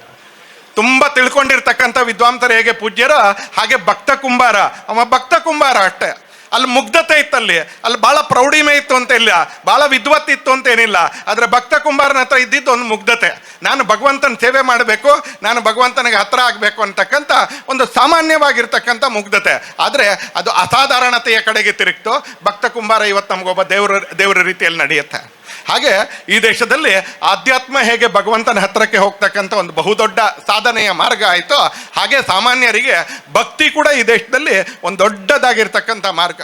Speaker 1: ತುಂಬ ತಿಳ್ಕೊಂಡಿರ್ತಕ್ಕಂಥ ವಿದ್ವಾಂಸರು ಹೇಗೆ ಪೂಜ್ಯರೋ ಹಾಗೆ ಭಕ್ತ ಕುಂಬಾರ, ಅವ ಭಕ್ತ ಕುಂಬಾರ ಅಷ್ಟೇ. ಅಲ್ಲಿ ಮುಗ್ಧತೆ ಇತ್ತಲ್ಲಿ. ಅಲ್ಲಿ ಭಾಳ ಪ್ರೌಢಿಮೆ ಇತ್ತು ಅಂತ ಇಲ್ಲ. ಭಾಳ ವಿದ್ವತ್ ಇತ್ತು ಅಂತ ಏನಿಲ್ಲ. ಆದರೆ ಭಕ್ತ ಕುಂಬಾರನ ಹತ್ರ ಇದ್ದಿದ್ದು ಒಂದು ಮುಗ್ಧತೆ. ನಾನು ಭಗವಂತನ ಸೇವೆ ಮಾಡಬೇಕು, ನಾನು ಭಗವಂತನಿಗೆ ಹತ್ರ ಆಗಬೇಕು ಅಂತಕ್ಕಂಥ ಒಂದು ಸಾಮಾನ್ಯವಾಗಿರ್ತಕ್ಕಂಥ ಮುಗ್ಧತೆ. ಆದರೆ ಅದು ಅಸಾಧಾರಣತೆಯ ಕಡೆಗೆ ತಿರುಗ್ತು. ಭಕ್ತ ಕುಂಬಾರ ಇವತ್ತು ನಮಗೊಬ್ಬ ದೇವರ ದೇವರ ರೀತಿಯಲ್ಲಿ ನಡೆಯುತ್ತೆ. ಹಾಗೆ ಈ ದೇಶದಲ್ಲಿ ಆಧ್ಯಾತ್ಮ ಹೇಗೆ ಭಗವಂತನ ಹತ್ತಿರಕ್ಕೆ ಹೋಗ್ತಕ್ಕಂಥ ಒಂದು ಬಹುದೊಡ್ಡ ಸಾಧನೆಯ ಮಾರ್ಗ ಆಯಿತು, ಹಾಗೆ ಸಾಮಾನ್ಯರಿಗೆ ಭಕ್ತಿ ಕೂಡ ಈ ದೇಶದಲ್ಲಿ ಒಂದು ದೊಡ್ಡದಾಗಿರ್ತಕ್ಕಂಥ ಮಾರ್ಗ.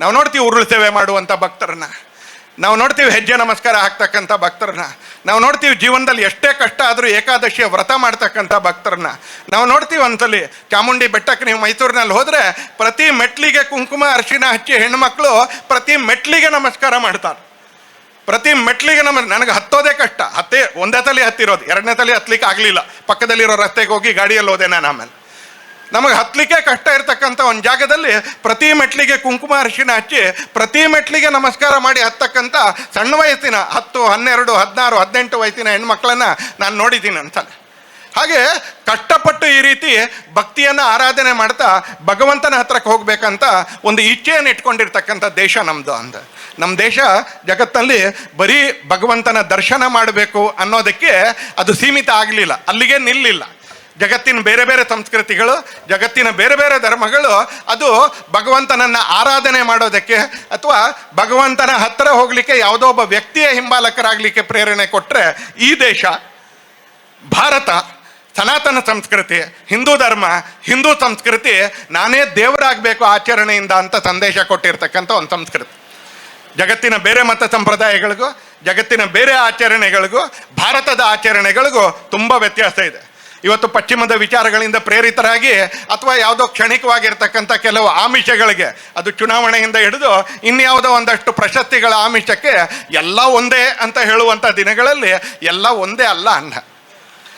Speaker 1: ನಾವು ನೋಡ್ತೀವಿ ಉರುಳು ಸೇವೆ ಮಾಡುವಂಥ ಭಕ್ತರನ್ನ. ನಾವು ನೋಡ್ತೀವಿ ಹೆಜ್ಜೆ ನಮಸ್ಕಾರ ಹಾಕ್ತಕ್ಕಂಥ ಭಕ್ತರನ್ನ. ನಾವು ನೋಡ್ತೀವಿ ಜೀವನದಲ್ಲಿ ಎಷ್ಟೇ ಕಷ್ಟ ಆದರೂ ಏಕಾದಶಿಯ ವ್ರತ ಮಾಡ್ತಕ್ಕಂಥ ಭಕ್ತರನ್ನ. ನಾವು ನೋಡ್ತೀವಿ ಒಂದ್ಸಲಿ ಚಾಮುಂಡಿ ಬೆಟ್ಟಕ್ಕೆ ನೀವು ಮೈಸೂರಿನಲ್ಲಿ ಹೋದರೆ ಪ್ರತಿ ಮೆಟ್ಲಿಗೆ ಕುಂಕುಮ ಅರಿಶಿನ ಹಚ್ಚಿ ಹೆಣ್ಮಕ್ಳು ಪ್ರತಿ ಮೆಟ್ಲಿಗೆ ನಮಸ್ಕಾರ ಮಾಡ್ತಾರೆ. ಪ್ರತಿ ಮೆಟ್ಲಿಗೆ ನಮ್ಮ ನನಗೆ ಹತ್ತೋದೇ ಕಷ್ಟ. ಹತ್ತೇ ಒಂದೇ ತಲೆ ಹತ್ತಿರೋದು. ಎರಡನೇ ತಲೆ ಹತ್ತಲಿಕ್ಕೆ ಆಗಲಿಲ್ಲ. ಪಕ್ಕದಲ್ಲಿರೋ ರಸ್ತೆಗೆ ಹೋಗಿ ಗಾಡಿಯಲ್ಲಿ ಹೋದೆ ನಾನು ಆಮೇಲೆ. ನಮಗೆ ಹತ್ತಲಿಕ್ಕೆ ಕಷ್ಟ ಇರತಕ್ಕಂಥ ಒಂದು ಜಾಗದಲ್ಲಿ ಪ್ರತಿ ಮೆಟ್ಲಿಗೆ ಕುಂಕುಮ ಅರಿಶಿನ ಹಚ್ಚಿ ಪ್ರತಿ ಮೆಟ್ಲಿಗೆ ನಮಸ್ಕಾರ ಮಾಡಿ ಹತ್ತಕ್ಕಂಥ ಸಣ್ಣ ವಯಸ್ಸಿನ ಹತ್ತು, ಹನ್ನೆರಡು, ಹದಿನಾರು, ಹದಿನೆಂಟು ವಯಸ್ಸಿನ ಹೆಣ್ಮಕ್ಳನ್ನು ನಾನು ನೋಡಿದ್ದೀನಿ ಅನ್ಸಲ್ಲ ಹಾಗೆ ಕಷ್ಟಪಟ್ಟು ಈ ರೀತಿ ಭಕ್ತಿಯನ್ನು ಆರಾಧನೆ ಮಾಡ್ತಾ ಭಗವಂತನ ಹತ್ರಕ್ಕೆ ಹೋಗ್ಬೇಕಂತ ಒಂದು ಇಚ್ಛೆಯನ್ನು ಇಟ್ಕೊಂಡಿರ್ತಕ್ಕಂಥ ದೇಶ ನಮ್ಮದು ಅಂದ. ನಮ್ಮ ದೇಶ ಜಗತ್ತಲ್ಲಿ ಬರೀ ಭಗವಂತನ ದರ್ಶನ ಮಾಡಬೇಕು ಅನ್ನೋದಕ್ಕೆ ಅದು ಸೀಮಿತ ಆಗಲಿಲ್ಲ, ಅಲ್ಲಿಗೆ ನಿಲ್ಲಿಲ್ಲ. ಜಗತ್ತಿನ ಬೇರೆ ಬೇರೆ ಸಂಸ್ಕೃತಿಗಳು, ಜಗತ್ತಿನ ಬೇರೆ ಬೇರೆ ಧರ್ಮಗಳು ಅದು ಭಗವಂತನನ್ನು ಆರಾಧನೆ ಮಾಡೋದಕ್ಕೆ ಅಥವಾ ಭಗವಂತನ ಹತ್ತಿರ ಹೋಗಲಿಕ್ಕೆ ಯಾವುದೋ ಒಬ್ಬ ವ್ಯಕ್ತಿಯ ಹಿಂಬಾಲಕರಾಗಲಿಕ್ಕೆ ಪ್ರೇರಣೆ ಕೊಟ್ಟರೆ ಈ ದೇಶ, ಭಾರತ ಸನಾತನ ಸಂಸ್ಕೃತಿ, ಹಿಂದೂ ಧರ್ಮ, ಹಿಂದೂ ಸಂಸ್ಕೃತಿ, ನಾನೇ ದೇವರಾಗಬೇಕು ಆಚರಣೆಯಿಂದ ಅಂತ ಸಂದೇಶ ಕೊಟ್ಟಿರ್ತಕ್ಕಂಥ ಒಂದು ಸಂಸ್ಕೃತಿ. ಜಗತ್ತಿನ ಬೇರೆ ಮತ ಸಂಪ್ರದಾಯಗಳಿಗೂ, ಜಗತ್ತಿನ ಬೇರೆ ಆಚರಣೆಗಳಿಗೂ, ಭಾರತದ ಆಚರಣೆಗಳಿಗೂ ತುಂಬ ವ್ಯತ್ಯಾಸ ಇದೆ. ಇವತ್ತು ಪಶ್ಚಿಮದ ವಿಚಾರಗಳಿಂದ ಪ್ರೇರಿತರಾಗಿ ಅಥವಾ ಯಾವುದೋ ಕ್ಷಣಿಕವಾಗಿರ್ತಕ್ಕಂಥ ಕೆಲವು ಆಮಿಷಗಳಿಗೆ ಅದು ಚುನಾವಣೆಯಿಂದ ಹಿಡಿದು ಇನ್ಯಾವುದೋ ಒಂದಷ್ಟು ಪ್ರಶಸ್ತಿಗಳ ಆಮಿಷಕ್ಕೆ ಎಲ್ಲ ಒಂದೇ ಅಂತ ಹೇಳುವಂಥ ದಿನಗಳಲ್ಲಿ ಎಲ್ಲ ಒಂದೇ ಅಲ್ಲ ಅನ್ನ.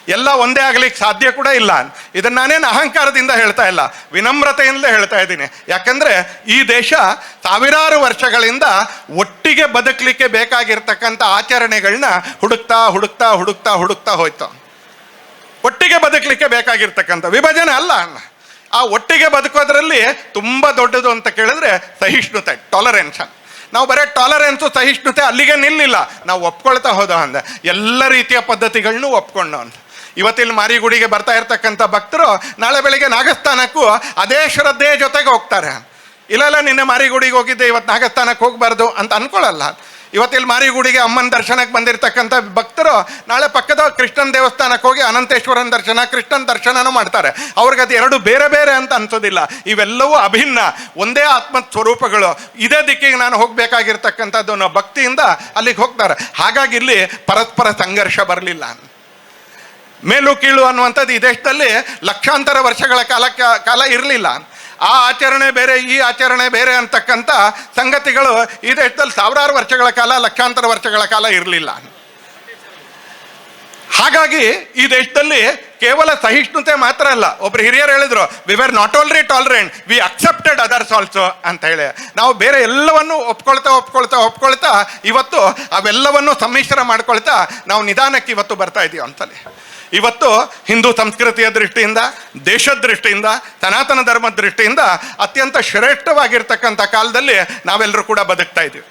Speaker 1: ಎಲ್ಲ ಒಂದೇ ಆಗ್ಲಿಕ್ಕೆ ಸಾಧ್ಯ ಕೂಡ ಇಲ್ಲ. ಇದನ್ನು ನಾನೇನು ಅಹಂಕಾರದಿಂದ ಹೇಳ್ತಾ ಇಲ್ಲ, ವಿನಮ್ರತೆಯಿಂದಲೇ ಹೇಳ್ತಾ ಇದ್ದೀನಿ. ಯಾಕಂದರೆ ಈ ದೇಶ ಸಾವಿರಾರು ವರ್ಷಗಳಿಂದ ಒಟ್ಟಿಗೆ ಬದುಕಲಿಕ್ಕೆ ಬೇಕಾಗಿರ್ತಕ್ಕಂಥ ಆಚರಣೆಗಳನ್ನ ಹುಡುಕ್ತಾ ಹುಡುಕ್ತಾ ಹುಡುಕ್ತಾ ಹುಡುಕ್ತಾ ಹೋಯ್ತು. ಒಟ್ಟಿಗೆ ಬದುಕಲಿಕ್ಕೆ ಬೇಕಾಗಿರ್ತಕ್ಕಂಥ ವಿಭಜನೆ ಅಲ್ಲ. ಆ ಒಟ್ಟಿಗೆ ಬದುಕೋದ್ರಲ್ಲಿ ತುಂಬ ದೊಡ್ಡದು ಅಂತ ಕೇಳಿದ್ರೆ ಸಹಿಷ್ಣುತೆ ಟಾಲರೆನ್ಸ್ ನಾವು ಬರೀ ಟಾಲರೆನ್ಸು ಸಹಿಷ್ಣುತೆ ಅಲ್ಲಿಗೆ ನಿಲ್ಲಿಲ್ಲ. ನಾವು ಒಪ್ಕೊಳ್ತಾ ಹೋದ ಅಂದ ಎಲ್ಲ ರೀತಿಯ ಪದ್ಧತಿಗಳನ್ನೂ ಒಪ್ಕೊಂಡು ಇವತ್ತಿಲ್ಲಿ ಮಾರಿಗುಡಿಗೆ ಬರ್ತಾ ಇರ್ತಕ್ಕಂಥ ಭಕ್ತರು ನಾಳೆ ಬೆಳಿಗ್ಗೆ ನಾಗಸ್ಥಾನಕ್ಕೂ ಅದೇ ಶ್ರದ್ಧೆ ಜೊತೆಗೆ ಹೋಗ್ತಾರೆ. ಇಲ್ಲ ಇಲ್ಲ ನಿನ್ನೆ ಮಾರಿಗುಡಿಗೆ ಹೋಗಿದ್ದೆ, ಇವತ್ತು ನಾಗಸ್ಥಾನಕ್ಕೆ ಹೋಗಬಾರ್ದು ಅಂತ ಅನ್ಕೊಳ್ಳಲ್ಲ ಇವತ್ತಿಲ್ಲಿ ಮಾರಿಗುಡಿಗೆ ಅಮ್ಮನ ದರ್ಶನಕ್ಕೆ ಬಂದಿರತಕ್ಕಂಥ ಭಕ್ತರು ನಾಳೆ ಪಕ್ಕದ ಕೃಷ್ಣನ್ ದೇವಸ್ಥಾನಕ್ಕೆ ಹೋಗಿ ಅನಂತೇಶ್ವರನ ದರ್ಶನ, ಕೃಷ್ಣನ ದರ್ಶನನೂ ಮಾಡ್ತಾರೆ. ಅವ್ರಿಗೆ ಅದು ಎರಡು ಬೇರೆ ಬೇರೆ ಅಂತ ಅನ್ಸೋದಿಲ್ಲ. ಇವೆಲ್ಲವೂ ಅಭಿನ್ನ, ಒಂದೇ ಆತ್ಮ ಸ್ವರೂಪಗಳು ಇದೇ ದಿಕ್ಕಿಗೆ ನಾನು ಹೋಗ್ಬೇಕಾಗಿರ್ತಕ್ಕಂಥದ್ದು ಅನ್ನೋ ಭಕ್ತಿಯಿಂದ ಅಲ್ಲಿಗೆ ಹೋಗ್ತಾರೆ. ಹಾಗಾಗಿ ಇಲ್ಲಿ ಪರಸ್ಪರ ಸಂಘರ್ಷ ಬರಲಿಲ್ಲ ಮೇಲು ಕೀಳು ಅನ್ನುವಂಥದ್ದು ಈ ದೇಶದಲ್ಲಿ ಲಕ್ಷಾಂತರ ವರ್ಷಗಳ ಕಾಲ ಕಾಲ ಇರಲಿಲ್ಲ. ಆ ಆಚರಣೆ ಬೇರೆ, ಈ ಆಚರಣೆ ಬೇರೆ ಅಂತಕ್ಕಂಥ ಸಂಗತಿಗಳು ಈ ದೇಶದಲ್ಲಿ ಸಾವಿರಾರು ವರ್ಷಗಳ ಕಾಲ, ಲಕ್ಷಾಂತರ ವರ್ಷಗಳ ಕಾಲ ಇರಲಿಲ್ಲ. ಹಾಗಾಗಿ ಈ ದೇಶದಲ್ಲಿ ಕೇವಲ ಸಹಿಷ್ಣುತೆ ಮಾತ್ರ ಅಲ್ಲ. ಒಬ್ರು ಹಿರಿಯರು ಹೇಳಿದ್ರು we were not only tolerant we accepted others also ಅಂತ ಹೇಳಿ. ನಾವು ಬೇರೆ ಎಲ್ಲವನ್ನು ಒಪ್ಕೊಳ್ತಾ ಒಪ್ಕೊಳ್ತಾ ಒಪ್ಕೊಳ್ತಾ, ಇವತ್ತು ಅವೆಲ್ಲವನ್ನು ಸಮ್ಮಿಶ್ರ ಮಾಡ್ಕೊಳ್ತಾ ನಾವು ನಿಧಾನಕ್ಕೆ ಇವತ್ತು ಬರ್ತಾ ಇದೀವಿ ಅಂತಲೇ ಇವತ್ತು ಹಿಂದೂ ಸಂಸ್ಕೃತಿಯ ದೃಷ್ಟಿಯಿಂದ ದೇಶದ ದೃಷ್ಟಿಯಿಂದ ಸನಾತನ ಧರ್ಮದ ದೃಷ್ಟಿಯಿಂದ ಅತ್ಯಂತ ಶ್ರೇಷ್ಠವಾಗಿರ್ತಕ್ಕಂಥ ಕಾಲದಲ್ಲಿ ನಾವೆಲ್ಲರೂ ಕೂಡ ಬದುಕ್ತಾ ಇದ್ದೀವಿ.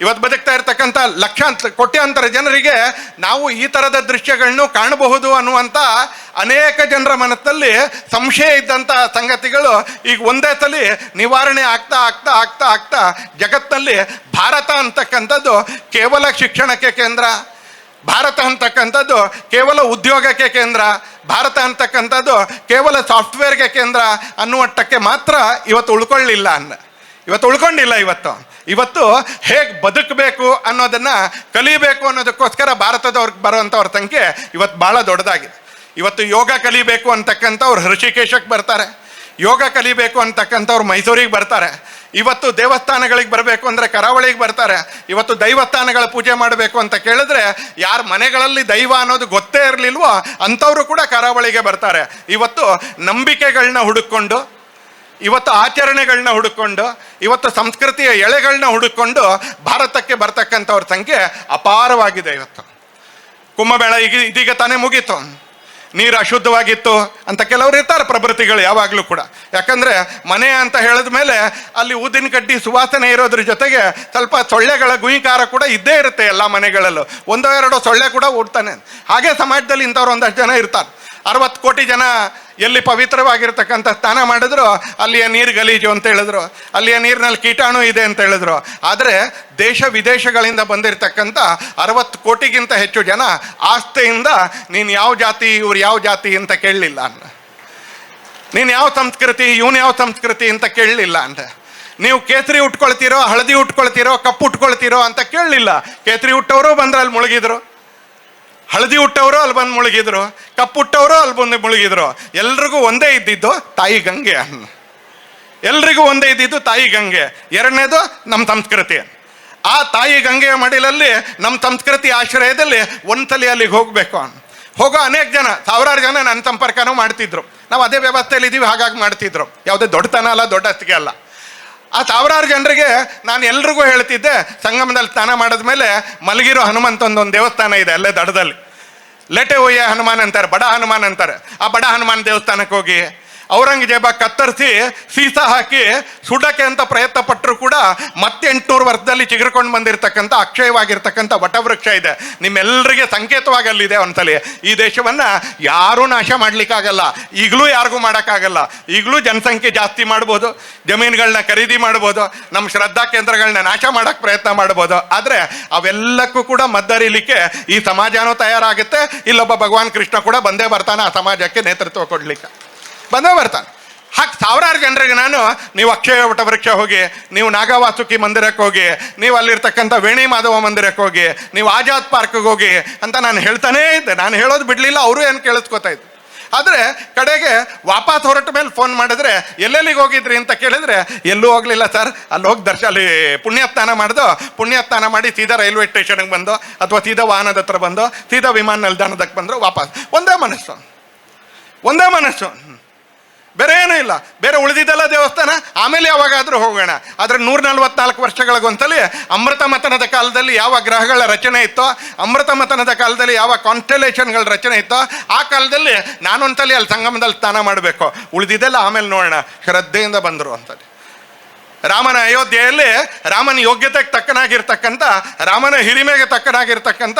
Speaker 1: ಇವತ್ತು ಬದುಕ್ತಾ ಇರ್ತಕ್ಕಂಥ ಲಕ್ಷಾಂತರ ಕೋಟ್ಯಾಂತರ ಜನರಿಗೆ ನಾವು ಈ ಥರದ ದೃಶ್ಯಗಳನ್ನು ಕಾಣಬಹುದು ಅನ್ನುವಂಥ ಅನೇಕ ಜನರ ಮನಸ್ಸಲ್ಲಿ ಸಂಶಯ ಇದ್ದಂಥ ಸಂಗತಿಗಳು ಈಗ ಒಂದೇ ಸಲ ನಿವಾರಣೆ ಆಗ್ತಾ ಆಗ್ತಾ ಆಗ್ತಾ ಆಗ್ತಾ ಜಗತ್ತಿನಲ್ಲಿ ಭಾರತ ಅಂತಕ್ಕಂಥದ್ದು ಕೇವಲ ಶಿಕ್ಷಣಕ್ಕೆ ಕೇಂದ್ರ. ಭಾರತ ಅಂತಕ್ಕಂಥದ್ದು ಕೇವಲ ಉದ್ಯೋಗಕ್ಕೆ ಕೇಂದ್ರ, ಭಾರತ ಅಂತಕ್ಕಂಥದ್ದು ಕೇವಲ ಸಾಫ್ಟ್ವೇರ್ಗೆ ಕೇಂದ್ರ ಅನ್ನುವಟ್ಟಕ್ಕೆ ಮಾತ್ರ ಇವತ್ತು ಉಳ್ಕೊಳ್ಳಿಲ್ಲ ಅನ್ನ ಇವತ್ತು ಉಳ್ಕೊಂಡಿಲ್ಲ ಇವತ್ತು. ಇವತ್ತು ಹೇಗೆ ಬದುಕಬೇಕು ಅನ್ನೋದನ್ನು ಕಲಿಬೇಕು ಅನ್ನೋದಕ್ಕೋಸ್ಕರ ಭಾರತದವ್ರಿಗೆ ಬರುವಂಥವ್ರ ಸಂಖ್ಯೆ ಇವತ್ತು ಭಾಳ ದೊಡ್ಡದಾಗಿದೆ. ಇವತ್ತು ಯೋಗ ಕಲಿಬೇಕು ಅಂತಕ್ಕಂಥವ್ರು ಹೃಷಿಕೇಶಕ್ಕೆ ಬರ್ತಾರೆ. ಯೋಗ ಕಲಿಬೇಕು ಅಂತಕ್ಕಂಥವ್ರು ಮೈಸೂರಿಗೆ ಬರ್ತಾರೆ. ಇವತ್ತು ದೇವಸ್ಥಾನಗಳಿಗೆ ಬರಬೇಕು ಅಂದರೆ ಕರಾವಳಿಗೆ ಬರ್ತಾರೆ. ಇವತ್ತು ದೈವಸ್ಥಾನಗಳ ಪೂಜೆ ಮಾಡಬೇಕು ಅಂತ ಕೇಳಿದ್ರೆ ಯಾರ ಮನೆಗಳಲ್ಲಿ ದೈವ ಅನ್ನೋದು ಗೊತ್ತೇ ಇರಲಿಲ್ವೋ ಅಂಥವರು ಕೂಡ ಕರಾವಳಿಗೆ ಬರ್ತಾರೆ. ಇವತ್ತು ನಂಬಿಕೆಗಳನ್ನ ಹುಡುಕೊಂಡು, ಇವತ್ತು ಆಚರಣೆಗಳನ್ನ ಹುಡುಕೊಂಡು, ಇವತ್ತು ಸಂಸ್ಕೃತಿಯ ಎಳೆಗಳನ್ನ ಹುಡುಕೊಂಡು ಭಾರತಕ್ಕೆ ಬರ್ತಕ್ಕಂಥವ್ರ ಸಂಖ್ಯೆ ಅಪಾರವಾಗಿದೆ ಇವತ್ತು. ಕುಂಭಮೇಳ ಈಗ ಇದೀಗ ತಾನೇ ಮುಗೀತು. ನೀರು ಅಶುದ್ಧವಾಗಿತ್ತು ಅಂತ ಕೆಲವರು ಇರ್ತಾರೆ ಪ್ರಭೃತಿಗಳು ಯಾವಾಗಲೂ ಕೂಡ. ಯಾಕಂದರೆ ಮನೆ ಅಂತ ಹೇಳಿದ ಮೇಲೆ ಅಲ್ಲಿ ಊದಿನ ಕಡ್ಡಿ ಸುವಾಸನೆ ಇರೋದ್ರ ಜೊತೆಗೆ ಸ್ವಲ್ಪ ಸೊಳ್ಳೆಗಳ ಗುಯಿಕಾರ ಕೂಡ ಇದ್ದೇ ಇರುತ್ತೆ ಎಲ್ಲ ಮನೆಗಳಲ್ಲೂ. ಒಂದೋ ಎರಡೋ ಸೊಳ್ಳೆ ಕೂಡ ಓಡ್ತಾನೆ. ಹಾಗೆ ಸಮಾಜದಲ್ಲಿ ಇಂಥವ್ರು ಒಂದಷ್ಟು ಜನ ಇರ್ತಾರೆ. ಅರವತ್ತು ಕೋಟಿ ಜನ ಎಲ್ಲಿ ಪವಿತ್ರವಾಗಿರ್ತಕ್ಕಂಥ ಸ್ನಾನ ಮಾಡಿದ್ರು, ಅಲ್ಲಿಯ ನೀರು ಗಲೀಜು ಅಂತ ಹೇಳಿದ್ರು. ಅಲ್ಲಿಯ ನೀರಿನಲ್ಲಿ ಕೀಟಾಣು ಇದೆ ಅಂತ ಹೇಳಿದ್ರು. ಆದರೆ ದೇಶ ವಿದೇಶಗಳಿಂದ ಬಂದಿರತಕ್ಕಂಥ ಅರವತ್ತು ಕೋಟಿಗಿಂತ ಹೆಚ್ಚು ಜನ ಆಸ್ತೆಯಿಂದ ನೀನು ಯಾವ ಜಾತಿ, ಇವ್ರು ಯಾವ ಜಾತಿ ಅಂತ ಕೇಳಲಿಲ್ಲ ಅಂತ ನೀನು ಯಾವ ಸಂಸ್ಕೃತಿ, ಇವನು ಯಾವ ಸಂಸ್ಕೃತಿ ಅಂತ ಕೇಳಲಿಲ್ಲ ಅಂತ ನೀವು ಕೇಸರಿ ಉಟ್ಕೊಳ್ತೀರೋ, ಹಳದಿ ಉಟ್ಕೊಳ್ತೀರೋ, ಕಪ್ಪು ಉಟ್ಕೊಳ್ತೀರೋ ಅಂತ ಕೇಳಲಿಲ್ಲ. ಕೇಸರಿ ಉಟ್ಟವರು ಬಂದ್ರೆ ಅಲ್ಲಿ ಮುಳುಗಿದ್ರು. ಹಳದಿ ಹುಟ್ಟವರು ಅಲ್ಲಿ ಬಂದು ಮುಳುಗಿದ್ರು, ಕಪ್ಪು ಹುಟ್ಟವರು ಅಲ್ಲಿ ಬಂದು ಮುಳುಗಿದ್ರು. ಎಲ್ರಿಗೂ ಒಂದೇ ಇದ್ದಿದ್ದು ತಾಯಿ ಗಂಗೆ. ಎಲ್ರಿಗೂ ಒಂದೇ ಇದ್ದಿದ್ದು ತಾಯಿ ಗಂಗೆ. ಎರಡನೇದು ನಮ್ಮ ಸಂಸ್ಕೃತಿ. ಆ ತಾಯಿ ಗಂಗೆಯ ಮಡಿಲಲ್ಲಿ ನಮ್ಮ ಸಂಸ್ಕೃತಿ ಆಶ್ರಯದಲ್ಲಿ ಒಂದ್ಸಲಿ ಅಲ್ಲಿಗೆ ಹೋಗಬೇಕು. ಹೋಗೋ ಅನೇಕ ಜನ, ಸಾವಿರಾರು ಜನ ನನ್ನ ಸಂಪರ್ಕನೂ ಮಾಡ್ತಿದ್ರು. ನಾವು ಅದೇ ವ್ಯವಸ್ಥೆಯಲ್ಲಿ ಇದ್ದೀವಿ ಹಾಗಾಗಿ ಮಾಡ್ತಿದ್ರು. ಯಾವುದೇ ದೊಡ್ಡತನ ಅಲ್ಲ ದೊಡ್ಡ ಅಲ್ಲ. ಆ ಸಾವಿರಾರು ಜನರಿಗೆ ನಾನು ಎಲ್ರಿಗೂ ಹೇಳ್ತಿದ್ದೆ, ಸಂಗಮದಲ್ಲಿ ಸ್ನಾನ ಮಾಡಿದ ಮೇಲೆ ಮಲಗಿರೋ ಹನುಮಂತ ಒಂದು ದೇವಸ್ಥಾನ ಇದೆ ಅಲ್ಲೇ ದಡದಲ್ಲಿ. ಲೇಟೆ ಒಯ್ಯ ಹನುಮಾನ್ ಅಂತಾರೆ, ಬಡ ಹನುಮಾನ್ ಅಂತಾರೆ. ಆ ಬಡ ಹನುಮಾನ್ ದೇವಸ್ಥಾನಕ್ಕೆ ಹೋಗಿ ಔರಂಗಜೇಬ ಕತ್ತರಿಸಿ ಸೀಸ ಹಾಕಿ ಸುಡಕ್ಕೆ ಅಂತ ಪ್ರಯತ್ನ ಪಟ್ಟರು ಕೂಡ ಮತ್ತೆ ಎಂಟುನೂರು ವರ್ಷದಲ್ಲಿ ಚಿಗುರ್ಕೊಂಡು ಬಂದಿರತಕ್ಕಂಥ ಅಕ್ಷಯವಾಗಿರ್ತಕ್ಕಂಥ ವಟವೃಕ್ಷ ಇದೆ. ನಿಮ್ಮೆಲ್ಲರಿಗೆ ಸಂಕೇತವಾಗಿ ಅಲ್ಲಿದೆ ಒಂದ್ಸಲಿ. ಈ ದೇಶವನ್ನ ಯಾರೂ ನಾಶ ಮಾಡ್ಲಿಕ್ಕಾಗಲ್ಲ. ಈಗಲೂ ಯಾರಿಗೂ ಮಾಡೋಕ್ಕಾಗಲ್ಲ. ಈಗಲೂ ಜನಸಂಖ್ಯೆ ಜಾಸ್ತಿ ಮಾಡ್ಬೋದು. ಜಮೀನುಗಳನ್ನ ಖರೀದಿ ಮಾಡ್ಬೋದು. ನಮ್ಮ ಶ್ರದ್ಧಾ ಕೇಂದ್ರಗಳನ್ನ ನಾಶ ಮಾಡೋಕ್ಕೆ ಪ್ರಯತ್ನ ಮಾಡ್ಬೋದು. ಆದರೆ ಅವೆಲ್ಲಕ್ಕೂ ಕೂಡ ಮದ್ದರಿಲಿಕ್ಕೆ ಈ ಸಮಾಜನೂ ತಯಾರಾಗುತ್ತೆ. ಇಲ್ಲೊಬ್ಬ ಭಗವಾನ್ ಕೃಷ್ಣ ಕೂಡ ಬಂದೇ ಬರ್ತಾನೆ ಆ ಸಮಾಜಕ್ಕೆ ನೇತೃತ್ವ ಕೊಡ್ಲಿಕ್ಕೆ. ಬಂದೇ ಬರ್ತಾನೆ. ಹಾಗೆ ಸಾವಿರಾರು ಜನರಿಗೆ ನಾನು, ನೀವು ಅಕ್ಷಯ ವಟವೃಕ್ಷ ಹೋಗಿ, ನೀವು ನಾಗವಾಸುಕಿ ಮಂದಿರಕ್ಕೆ ಹೋಗಿ, ನೀವು ಅಲ್ಲಿರ್ತಕ್ಕಂಥ ವೇಣಿ ಮಾಧವ ಮಂದಿರಕ್ಕೆ ಹೋಗಿ, ನೀವು ಆಜಾದ್ ಪಾರ್ಕ್ಗೆ ಹೋಗಿ ಅಂತ ನಾನು ಹೇಳ್ತಾನೇ ಇದ್ದೆ. ನಾನು ಹೇಳೋದು ಬಿಡಲಿಲ್ಲ, ಅವರು ಏನು ಕೇಳಿಸ್ಕೊತಾ ಇದ್ರು. ಆದರೆ ಕಡೆಗೆ ವಾಪಸ್ ಹೊರಟ ಮೇಲೆ ಫೋನ್ ಮಾಡಿದ್ರೆ, ಎಲ್ಲೆಲ್ಲಿಗೆ ಹೋಗಿದ್ರಿ ಅಂತ ಕೇಳಿದ್ರೆ, ಎಲ್ಲೂ ಹೋಗಲಿಲ್ಲ ಸರ್ ಅಲ್ಲಿ ಹೋಗಿ ದರ್ಶ ಅಲ್ಲಿ ಪುಣ್ಯಸ್ನಾನ ಮಾಡ್ದು, ಪುಣ್ಯಸ್ನಾನ ಮಾಡಿ ಸೀದಾ ರೈಲ್ವೆ ಸ್ಟೇಷನ್ಗೆ ಬಂದು, ಅಥವಾ ಸೀದಾ ವಾಹನದ ಹತ್ರ ಬಂದು, ಸೀದಾ ವಿಮಾನ ನಿಲ್ದಾಣದಕ್ಕೆ ಬಂದರು ವಾಪಸ್. ಒಂದೇ ಮನಸ್ಸು. ಒಂದೇ ಮನಸ್ಸು. ಬೇರೆ ಏನೂ ಇಲ್ಲ. ಬೇರೆ ಉಳಿದಿದ್ದಲ್ಲ ದೇವಸ್ಥಾನ, ಆಮೇಲೆ ಯಾವಾಗಾದರೂ ಹೋಗೋಣ. ಆದರೆ ನೂರ ನಲ್ವತ್ನಾಲ್ಕು ವರ್ಷಗಳಿಗೊಂದ್ಸಲಿ ಅಮೃತ ಮತನದ ಕಾಲದಲ್ಲಿ ಯಾವ ಗ್ರಹಗಳ ರಚನೆ ಇತ್ತೋ ಅಮೃತ ಮತನದ ಕಾಲದಲ್ಲಿ ಯಾವ ಕಾನ್ಸ್ಟಲೇಷನ್ಗಳ ರಚನೆ ಇತ್ತೋ, ಆ ಕಾಲದಲ್ಲಿ ನಾನೊಂದ್ಸಲಿ ಅಲ್ಲಿ ಸಂಗಮದಲ್ಲಿ ಸ್ನಾನ ಮಾಡಬೇಕು. ಉಳಿದಿದ್ದೆಲ್ಲ ಆಮೇಲೆ ನೋಡೋಣ. ಶ್ರದ್ಧೆಯಿಂದ ಬಂದರು ಅಂತಲ್ಲಿ. ರಾಮನ ಅಯೋಧ್ಯೆಯಲ್ಲಿ ರಾಮನ ಯೋಗ್ಯತೆಗೆ ತಕ್ಕನಾಗಿರ್ತಕ್ಕಂಥ, ರಾಮನ ಹಿರಿಮೆಗೆ ತಕ್ಕನಾಗಿರ್ತಕ್ಕಂಥ,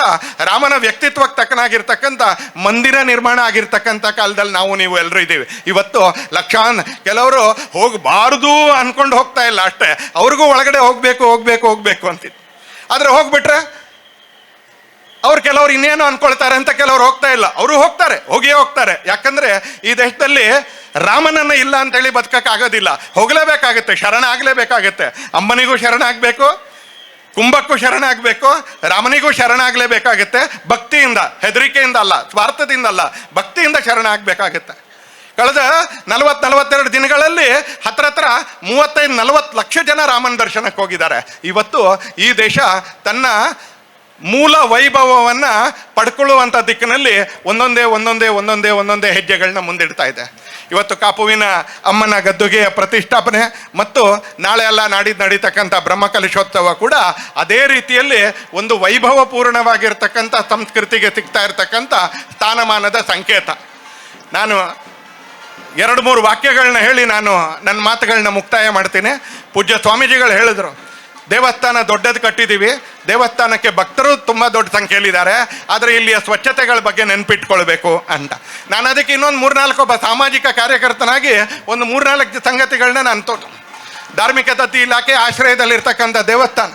Speaker 1: ರಾಮನ ವ್ಯಕ್ತಿತ್ವಕ್ಕೆ ತಕ್ಕನಾಗಿರ್ತಕ್ಕಂಥ ಮಂದಿರ ನಿರ್ಮಾಣ ಆಗಿರ್ತಕ್ಕಂಥ ಕಾಲದಲ್ಲಿ ನಾವು ನೀವು ಎಲ್ಲರೂ ಇದ್ದೀವಿ. ಇವತ್ತು ಲಕ್ಷಾನ್ ಕೆಲವರು ಹೋಗಬಾರ್ದು ಅನ್ಕೊಂಡು ಹೋಗ್ತಾ ಇಲ್ಲ ಅಷ್ಟೇ. ಅವ್ರಿಗೂ ಒಳಗಡೆ ಹೋಗಬೇಕು ಹೋಗಬೇಕು, ಹೋಗ್ಬೇಕು ಅಂತಿತ್ತು ಆದರೆ ಹೋಗ್ಬಿಟ್ರೆ ಅವ್ರು ಕೆಲವ್ರು ಇನ್ನೇನು ಅನ್ಕೊಳ್ತಾರೆ ಅಂತ ಕೆಲವ್ರು ಹೋಗ್ತಾ ಇಲ್ಲ. ಅವರು ಹೋಗ್ತಾರೆ, ಹೋಗಿಯೇ ಹೋಗ್ತಾರೆ. ಯಾಕಂದ್ರೆ ಈ ದೇಶದಲ್ಲಿ ರಾಮನನ್ನ ಇಲ್ಲ ಅಂತೇಳಿ ಬದುಕಕ್ಕೆ ಆಗೋದಿಲ್ಲ ಹೋಗಲೇಬೇಕಾಗುತ್ತೆ, ಶರಣ ಆಗಲೇಬೇಕಾಗುತ್ತೆ. ಅಮ್ಮನಿಗೂ ಶರಣ ಆಗಬೇಕು, ಕುಂಭಕ್ಕೂ ಶರಣ ಆಗಬೇಕು, ರಾಮನಿಗೂ ಶರಣ ಆಗಲೇಬೇಕಾಗುತ್ತೆ. ಭಕ್ತಿಯಿಂದ, ಹೆದರಿಕೆಯಿಂದ ಅಲ್ಲ, ಸ್ವಾರ್ಥದಿಂದ ಅಲ್ಲ, ಭಕ್ತಿಯಿಂದ ಶರಣ ಆಗಬೇಕಾಗುತ್ತೆ. ಕಳೆದ ನಲವತ್ತು ನಲವತ್ತೆರಡು ದಿನಗಳಲ್ಲಿ ಹತ್ರ ಹತ್ರ ಮೂವತ್ತೈದು ನಲವತ್ತು ಲಕ್ಷ ಜನ ರಾಮನ ದರ್ಶನಕ್ಕೆ ಹೋಗಿದ್ದಾರೆ ಇವತ್ತು ಈ ದೇಶ ತನ್ನ ಮೂಲ ವೈಭವವನ್ನು ಪಡ್ಕೊಳ್ಳುವಂಥ ದಿಕ್ಕಿನಲ್ಲಿ ಒಂದೊಂದೇ ಒಂದೊಂದೇ ಒಂದೊಂದೇ ಒಂದೊಂದೇ ಹೆಜ್ಜೆಗಳನ್ನ ಮುಂದಿಡ್ತಾ ಇದೆ. ಇವತ್ತು ಕಾಪುವಿನ ಅಮ್ಮನ ಗದ್ದುಗೆಯ ಪ್ರತಿಷ್ಠಾಪನೆ ಮತ್ತು ನಾಳೆ ಎಲ್ಲ ನಾಡಿದ್ದು ನಡೀತಕ್ಕಂಥ ಬ್ರಹ್ಮಕಲಶೋತ್ಸವ ಕೂಡ ಅದೇ ರೀತಿಯಲ್ಲಿ ಒಂದು ವೈಭವಪೂರ್ಣವಾಗಿರ್ತಕ್ಕಂಥ ಸಂಸ್ಕೃತಿಗೆ ಸಿಗ್ತಾ ಇರತಕ್ಕಂಥ ಸ್ಥಾನಮಾನದ ಸಂಕೇತ. ನಾನು ಎರಡು ಮೂರು ವಾಕ್ಯಗಳನ್ನ ಹೇಳಿ ನಾನು ನನ್ನ ಮಾತುಗಳನ್ನ ಮುಕ್ತಾಯ ಮಾಡ್ತೀನಿ. ಪೂಜ್ಯ ಸ್ವಾಮೀಜಿಗಳು ಹೇಳಿದ್ರು ದೇವಸ್ಥಾನ ದೊಡ್ಡದು ಕಟ್ಟಿದ್ದೀವಿ ದೇವಸ್ಥಾನಕ್ಕೆ ಭಕ್ತರು ತುಂಬ ದೊಡ್ಡ ಸಂಖ್ಯೆಯಲ್ಲಿದ್ದಾರೆ. ಆದರೆ ಇಲ್ಲಿಯ ಸ್ವಚ್ಛತೆಗಳ ಬಗ್ಗೆ ನೆನಪಿಟ್ಕೊಳ್ಬೇಕು ಅಂತ. ನಾನು ಅದಕ್ಕೆ ಇನ್ನೊಂದು ಮೂರ್ನಾಲ್ಕು ಒಬ್ಬ ಸಾಮಾಜಿಕ ಕಾರ್ಯಕರ್ತನಾಗಿ ಒಂದು ಮೂರ್ನಾಲ್ಕು ಸಂಗತಿಗಳನ್ನ ನಾನು ತೋ ಧಾರ್ಮಿಕ ದತ್ತಿ ಇಲಾಖೆ ಆಶ್ರಯದಲ್ಲಿರ್ತಕ್ಕಂಥ ದೇವಸ್ಥಾನ.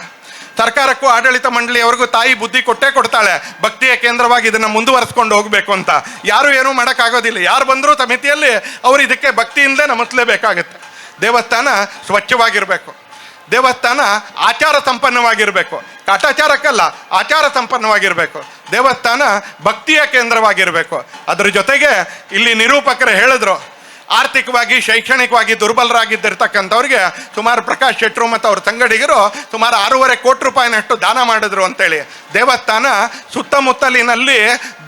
Speaker 1: ಸರ್ಕಾರಕ್ಕೂ ಆಡಳಿತ ಮಂಡಳಿಯವರೆಗೂ ತಾಯಿ ಬುದ್ಧಿ ಕೊಟ್ಟೇ ಕೊಡ್ತಾಳೆ. ಭಕ್ತಿಯ ಕೇಂದ್ರವಾಗಿ ಇದನ್ನು ಮುಂದುವರಿಸ್ಕೊಂಡು ಹೋಗಬೇಕು ಅಂತ. ಯಾರು ಏನೂ ಮಾಡೋಕ್ಕಾಗೋದಿಲ್ಲ. ಯಾರು ಬಂದರೂ ಸಮಿತಿಯಲ್ಲಿ ಅವರು ಇದಕ್ಕೆ ಭಕ್ತಿಯಿಂದಲೇ ನಮಿಸ್ಲೇಬೇಕಾಗತ್ತೆ. ದೇವಸ್ಥಾನ ಸ್ವಚ್ಛವಾಗಿರಬೇಕು. ದೇವಸ್ಥಾನ ಆಚಾರ ಸಂಪನ್ನವಾಗಿರಬೇಕು. ಕಾಟಾಚಾರಕ್ಕಲ್ಲ, ಆಚಾರ ಸಂಪನ್ನವಾಗಿರಬೇಕು. ದೇವಸ್ಥಾನ ಭಕ್ತಿಯ ಕೇಂದ್ರವಾಗಿರಬೇಕು. ಅದರ ಜೊತೆಗೆ ಇಲ್ಲಿ ನಿರೂಪಕರು ಹೇಳಿದ್ರು, ಆರ್ಥಿಕವಾಗಿ, ಶೈಕ್ಷಣಿಕವಾಗಿ ದುರ್ಬಲರಾಗಿದ್ದಿರ್ತಕ್ಕಂಥವ್ರಿಗೆ ಸುಮಾರು ಪ್ರಕಾಶ್ ಶೆಟ್ರು ಮತ್ತು ಅವ್ರ ಸಂಗಡಿಗರು ಸುಮಾರು ಆರೂವರೆ ಕೋಟಿ ರೂಪಾಯಿನಷ್ಟು ದಾನ ಮಾಡಿದ್ರು ಅಂತೇಳಿ. ದೇವಸ್ಥಾನ ಸುತ್ತಮುತ್ತಲಿನಲ್ಲಿ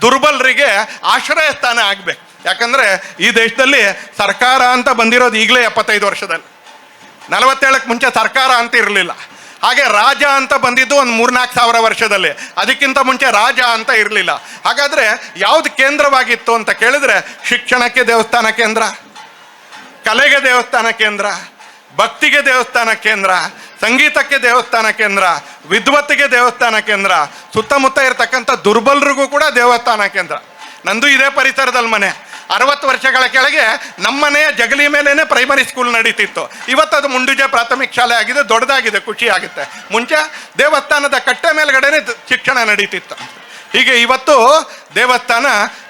Speaker 1: ದುರ್ಬಲರಿಗೆ ಆಶ್ರಯ ಸ್ಥಾನ ಆಗಬೇಕು. ಯಾಕಂದರೆ ಈ ದೇಶದಲ್ಲಿ ಸರ್ಕಾರ ಅಂತ ಬಂದಿರೋದು ಈಗಲೇ ಎಪ್ಪತ್ತೈದು ವರ್ಷದಲ್ಲಿ. ನಲವತ್ತೇಳಕ್ಕೆ ಮುಂಚೆ ಸರ್ಕಾರ ಅಂತ ಇರಲಿಲ್ಲ. ಹಾಗೆ ರಾಜ ಅಂತ ಬಂದಿದ್ದು ಒಂದು ಮೂರ್ನಾಲ್ಕು ಸಾವಿರ ವರ್ಷದಲ್ಲಿ. ಅದಕ್ಕಿಂತ ಮುಂಚೆ ರಾಜ ಅಂತ ಇರಲಿಲ್ಲ. ಹಾಗಾದರೆ ಯಾವುದು ಕೇಂದ್ರವಾಗಿತ್ತು ಅಂತ ಕೇಳಿದ್ರೆ ಶಿಕ್ಷಣಕ್ಕೆ ದೇವಸ್ಥಾನ ಕೇಂದ್ರ, ಕಲೆಗೆ ದೇವಸ್ಥಾನ ಕೇಂದ್ರ, ಭಕ್ತಿಗೆ ದೇವಸ್ಥಾನ ಕೇಂದ್ರ, ಸಂಗೀತಕ್ಕೆ ದೇವಸ್ಥಾನ ಕೇಂದ್ರ, ವಿದ್ವತ್ತಿಗೆ ದೇವಸ್ಥಾನ ಕೇಂದ್ರ, ಸುತ್ತಮುತ್ತ ಇರತಕ್ಕಂಥ ದುರ್ಬಲರಿಗೂ ಕೂಡ ದೇವಸ್ಥಾನ ಕೇಂದ್ರ. ನಂದು ಇದೇ ಪರಿಸರದಲ್ಲಿ ಮನೆ. ಅರವತ್ತು ವರ್ಷಗಳ ಕೆಳಗೆ ನಮ್ಮನೆಯ ಜಗಲಿ ಮೇಲೇ ಪ್ರೈಮರಿ ಸ್ಕೂಲ್ ನಡೀತಿತ್ತು. ಇವತ್ತು ಅದು ಮುಂಡುಜೆ ಪ್ರಾಥಮಿಕ ಶಾಲೆ ಆಗಿದೆ, ದೊಡ್ಡದಾಗಿದೆ ಖುಷಿ ಆಗುತ್ತೆ ಮುಂಚೆ ದೇವಸ್ಥಾನದ ಕಟ್ಟೆ ಮೇಲ್ಗಡೆನೆ ಶಿಕ್ಷಣ ನಡೀತಿತ್ತು. ಹೀಗೆ ಇವತ್ತು ದೇವಸ್ಥಾನ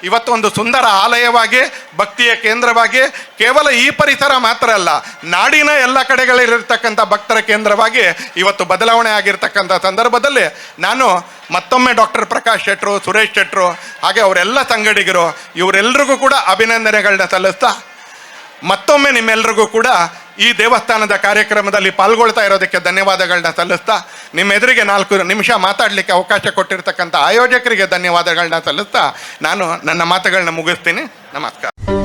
Speaker 1: ಇವತ್ತು ಒಂದು ಸುಂದರ ಆಲಯವಾಗಿ, ಭಕ್ತಿಯ ಕೇಂದ್ರವಾಗಿ, ಕೇವಲ ಈ ಪರಿಸರ ಮಾತ್ರ ಅಲ್ಲ, ನಾಡಿನ ಎಲ್ಲ ಕಡೆಗಳಿರತಕ್ಕಂಥ ಭಕ್ತರ ಕೇಂದ್ರವಾಗಿ ಇವತ್ತು ಬದಲಾವಣೆ ಆಗಿರ್ತಕ್ಕಂಥ ಸಂದರ್ಭದಲ್ಲಿ ನಾನು ಮತ್ತೊಮ್ಮೆ ಡಾಕ್ಟರ್ ಪ್ರಕಾಶ್ ಶೆಟ್ರು, ಸುರೇಶ್ ಶೆಟ್ರು, ಹಾಗೆ ಅವರೆಲ್ಲ ಸಂಗಡಿಗರು ಇವರೆಲ್ಲರಿಗೂ ಕೂಡ ಅಭಿನಂದನೆಗಳನ್ನ ಸಲ್ಲಿಸ್ತಾ ಮತ್ತೊಮ್ಮೆ ನಿಮ್ಮೆಲ್ರಿಗೂ ಕೂಡ ಈ ದೇವಸ್ಥಾನದ ಕಾರ್ಯಕ್ರಮದಲ್ಲಿ ಪಾಲ್ಗೊಳ್ತಾ ಇರೋದಕ್ಕೆ ಧನ್ಯವಾದಗಳನ್ನ ಸಲ್ಲಿಸ್ತಾ ನಿಮ್ಮ ಎದುರಿಗೆ ನಾಲ್ಕು ನಿಮಿಷ ಮಾತಾಡಲಿಕ್ಕೆ ಅವಕಾಶ ಕೊಟ್ಟಿರ್ತಕ್ಕಂಥ ಆಯೋಜಕರಿಗೆ ಧನ್ಯವಾದಗಳನ್ನ ಸಲ್ಲಿಸ್ತಾ, ನಾನು ನನ್ನ ಮಾತುಗಳನ್ನ ಮುಗಿಸ್ತೀನಿ. ನಮಸ್ಕಾರ.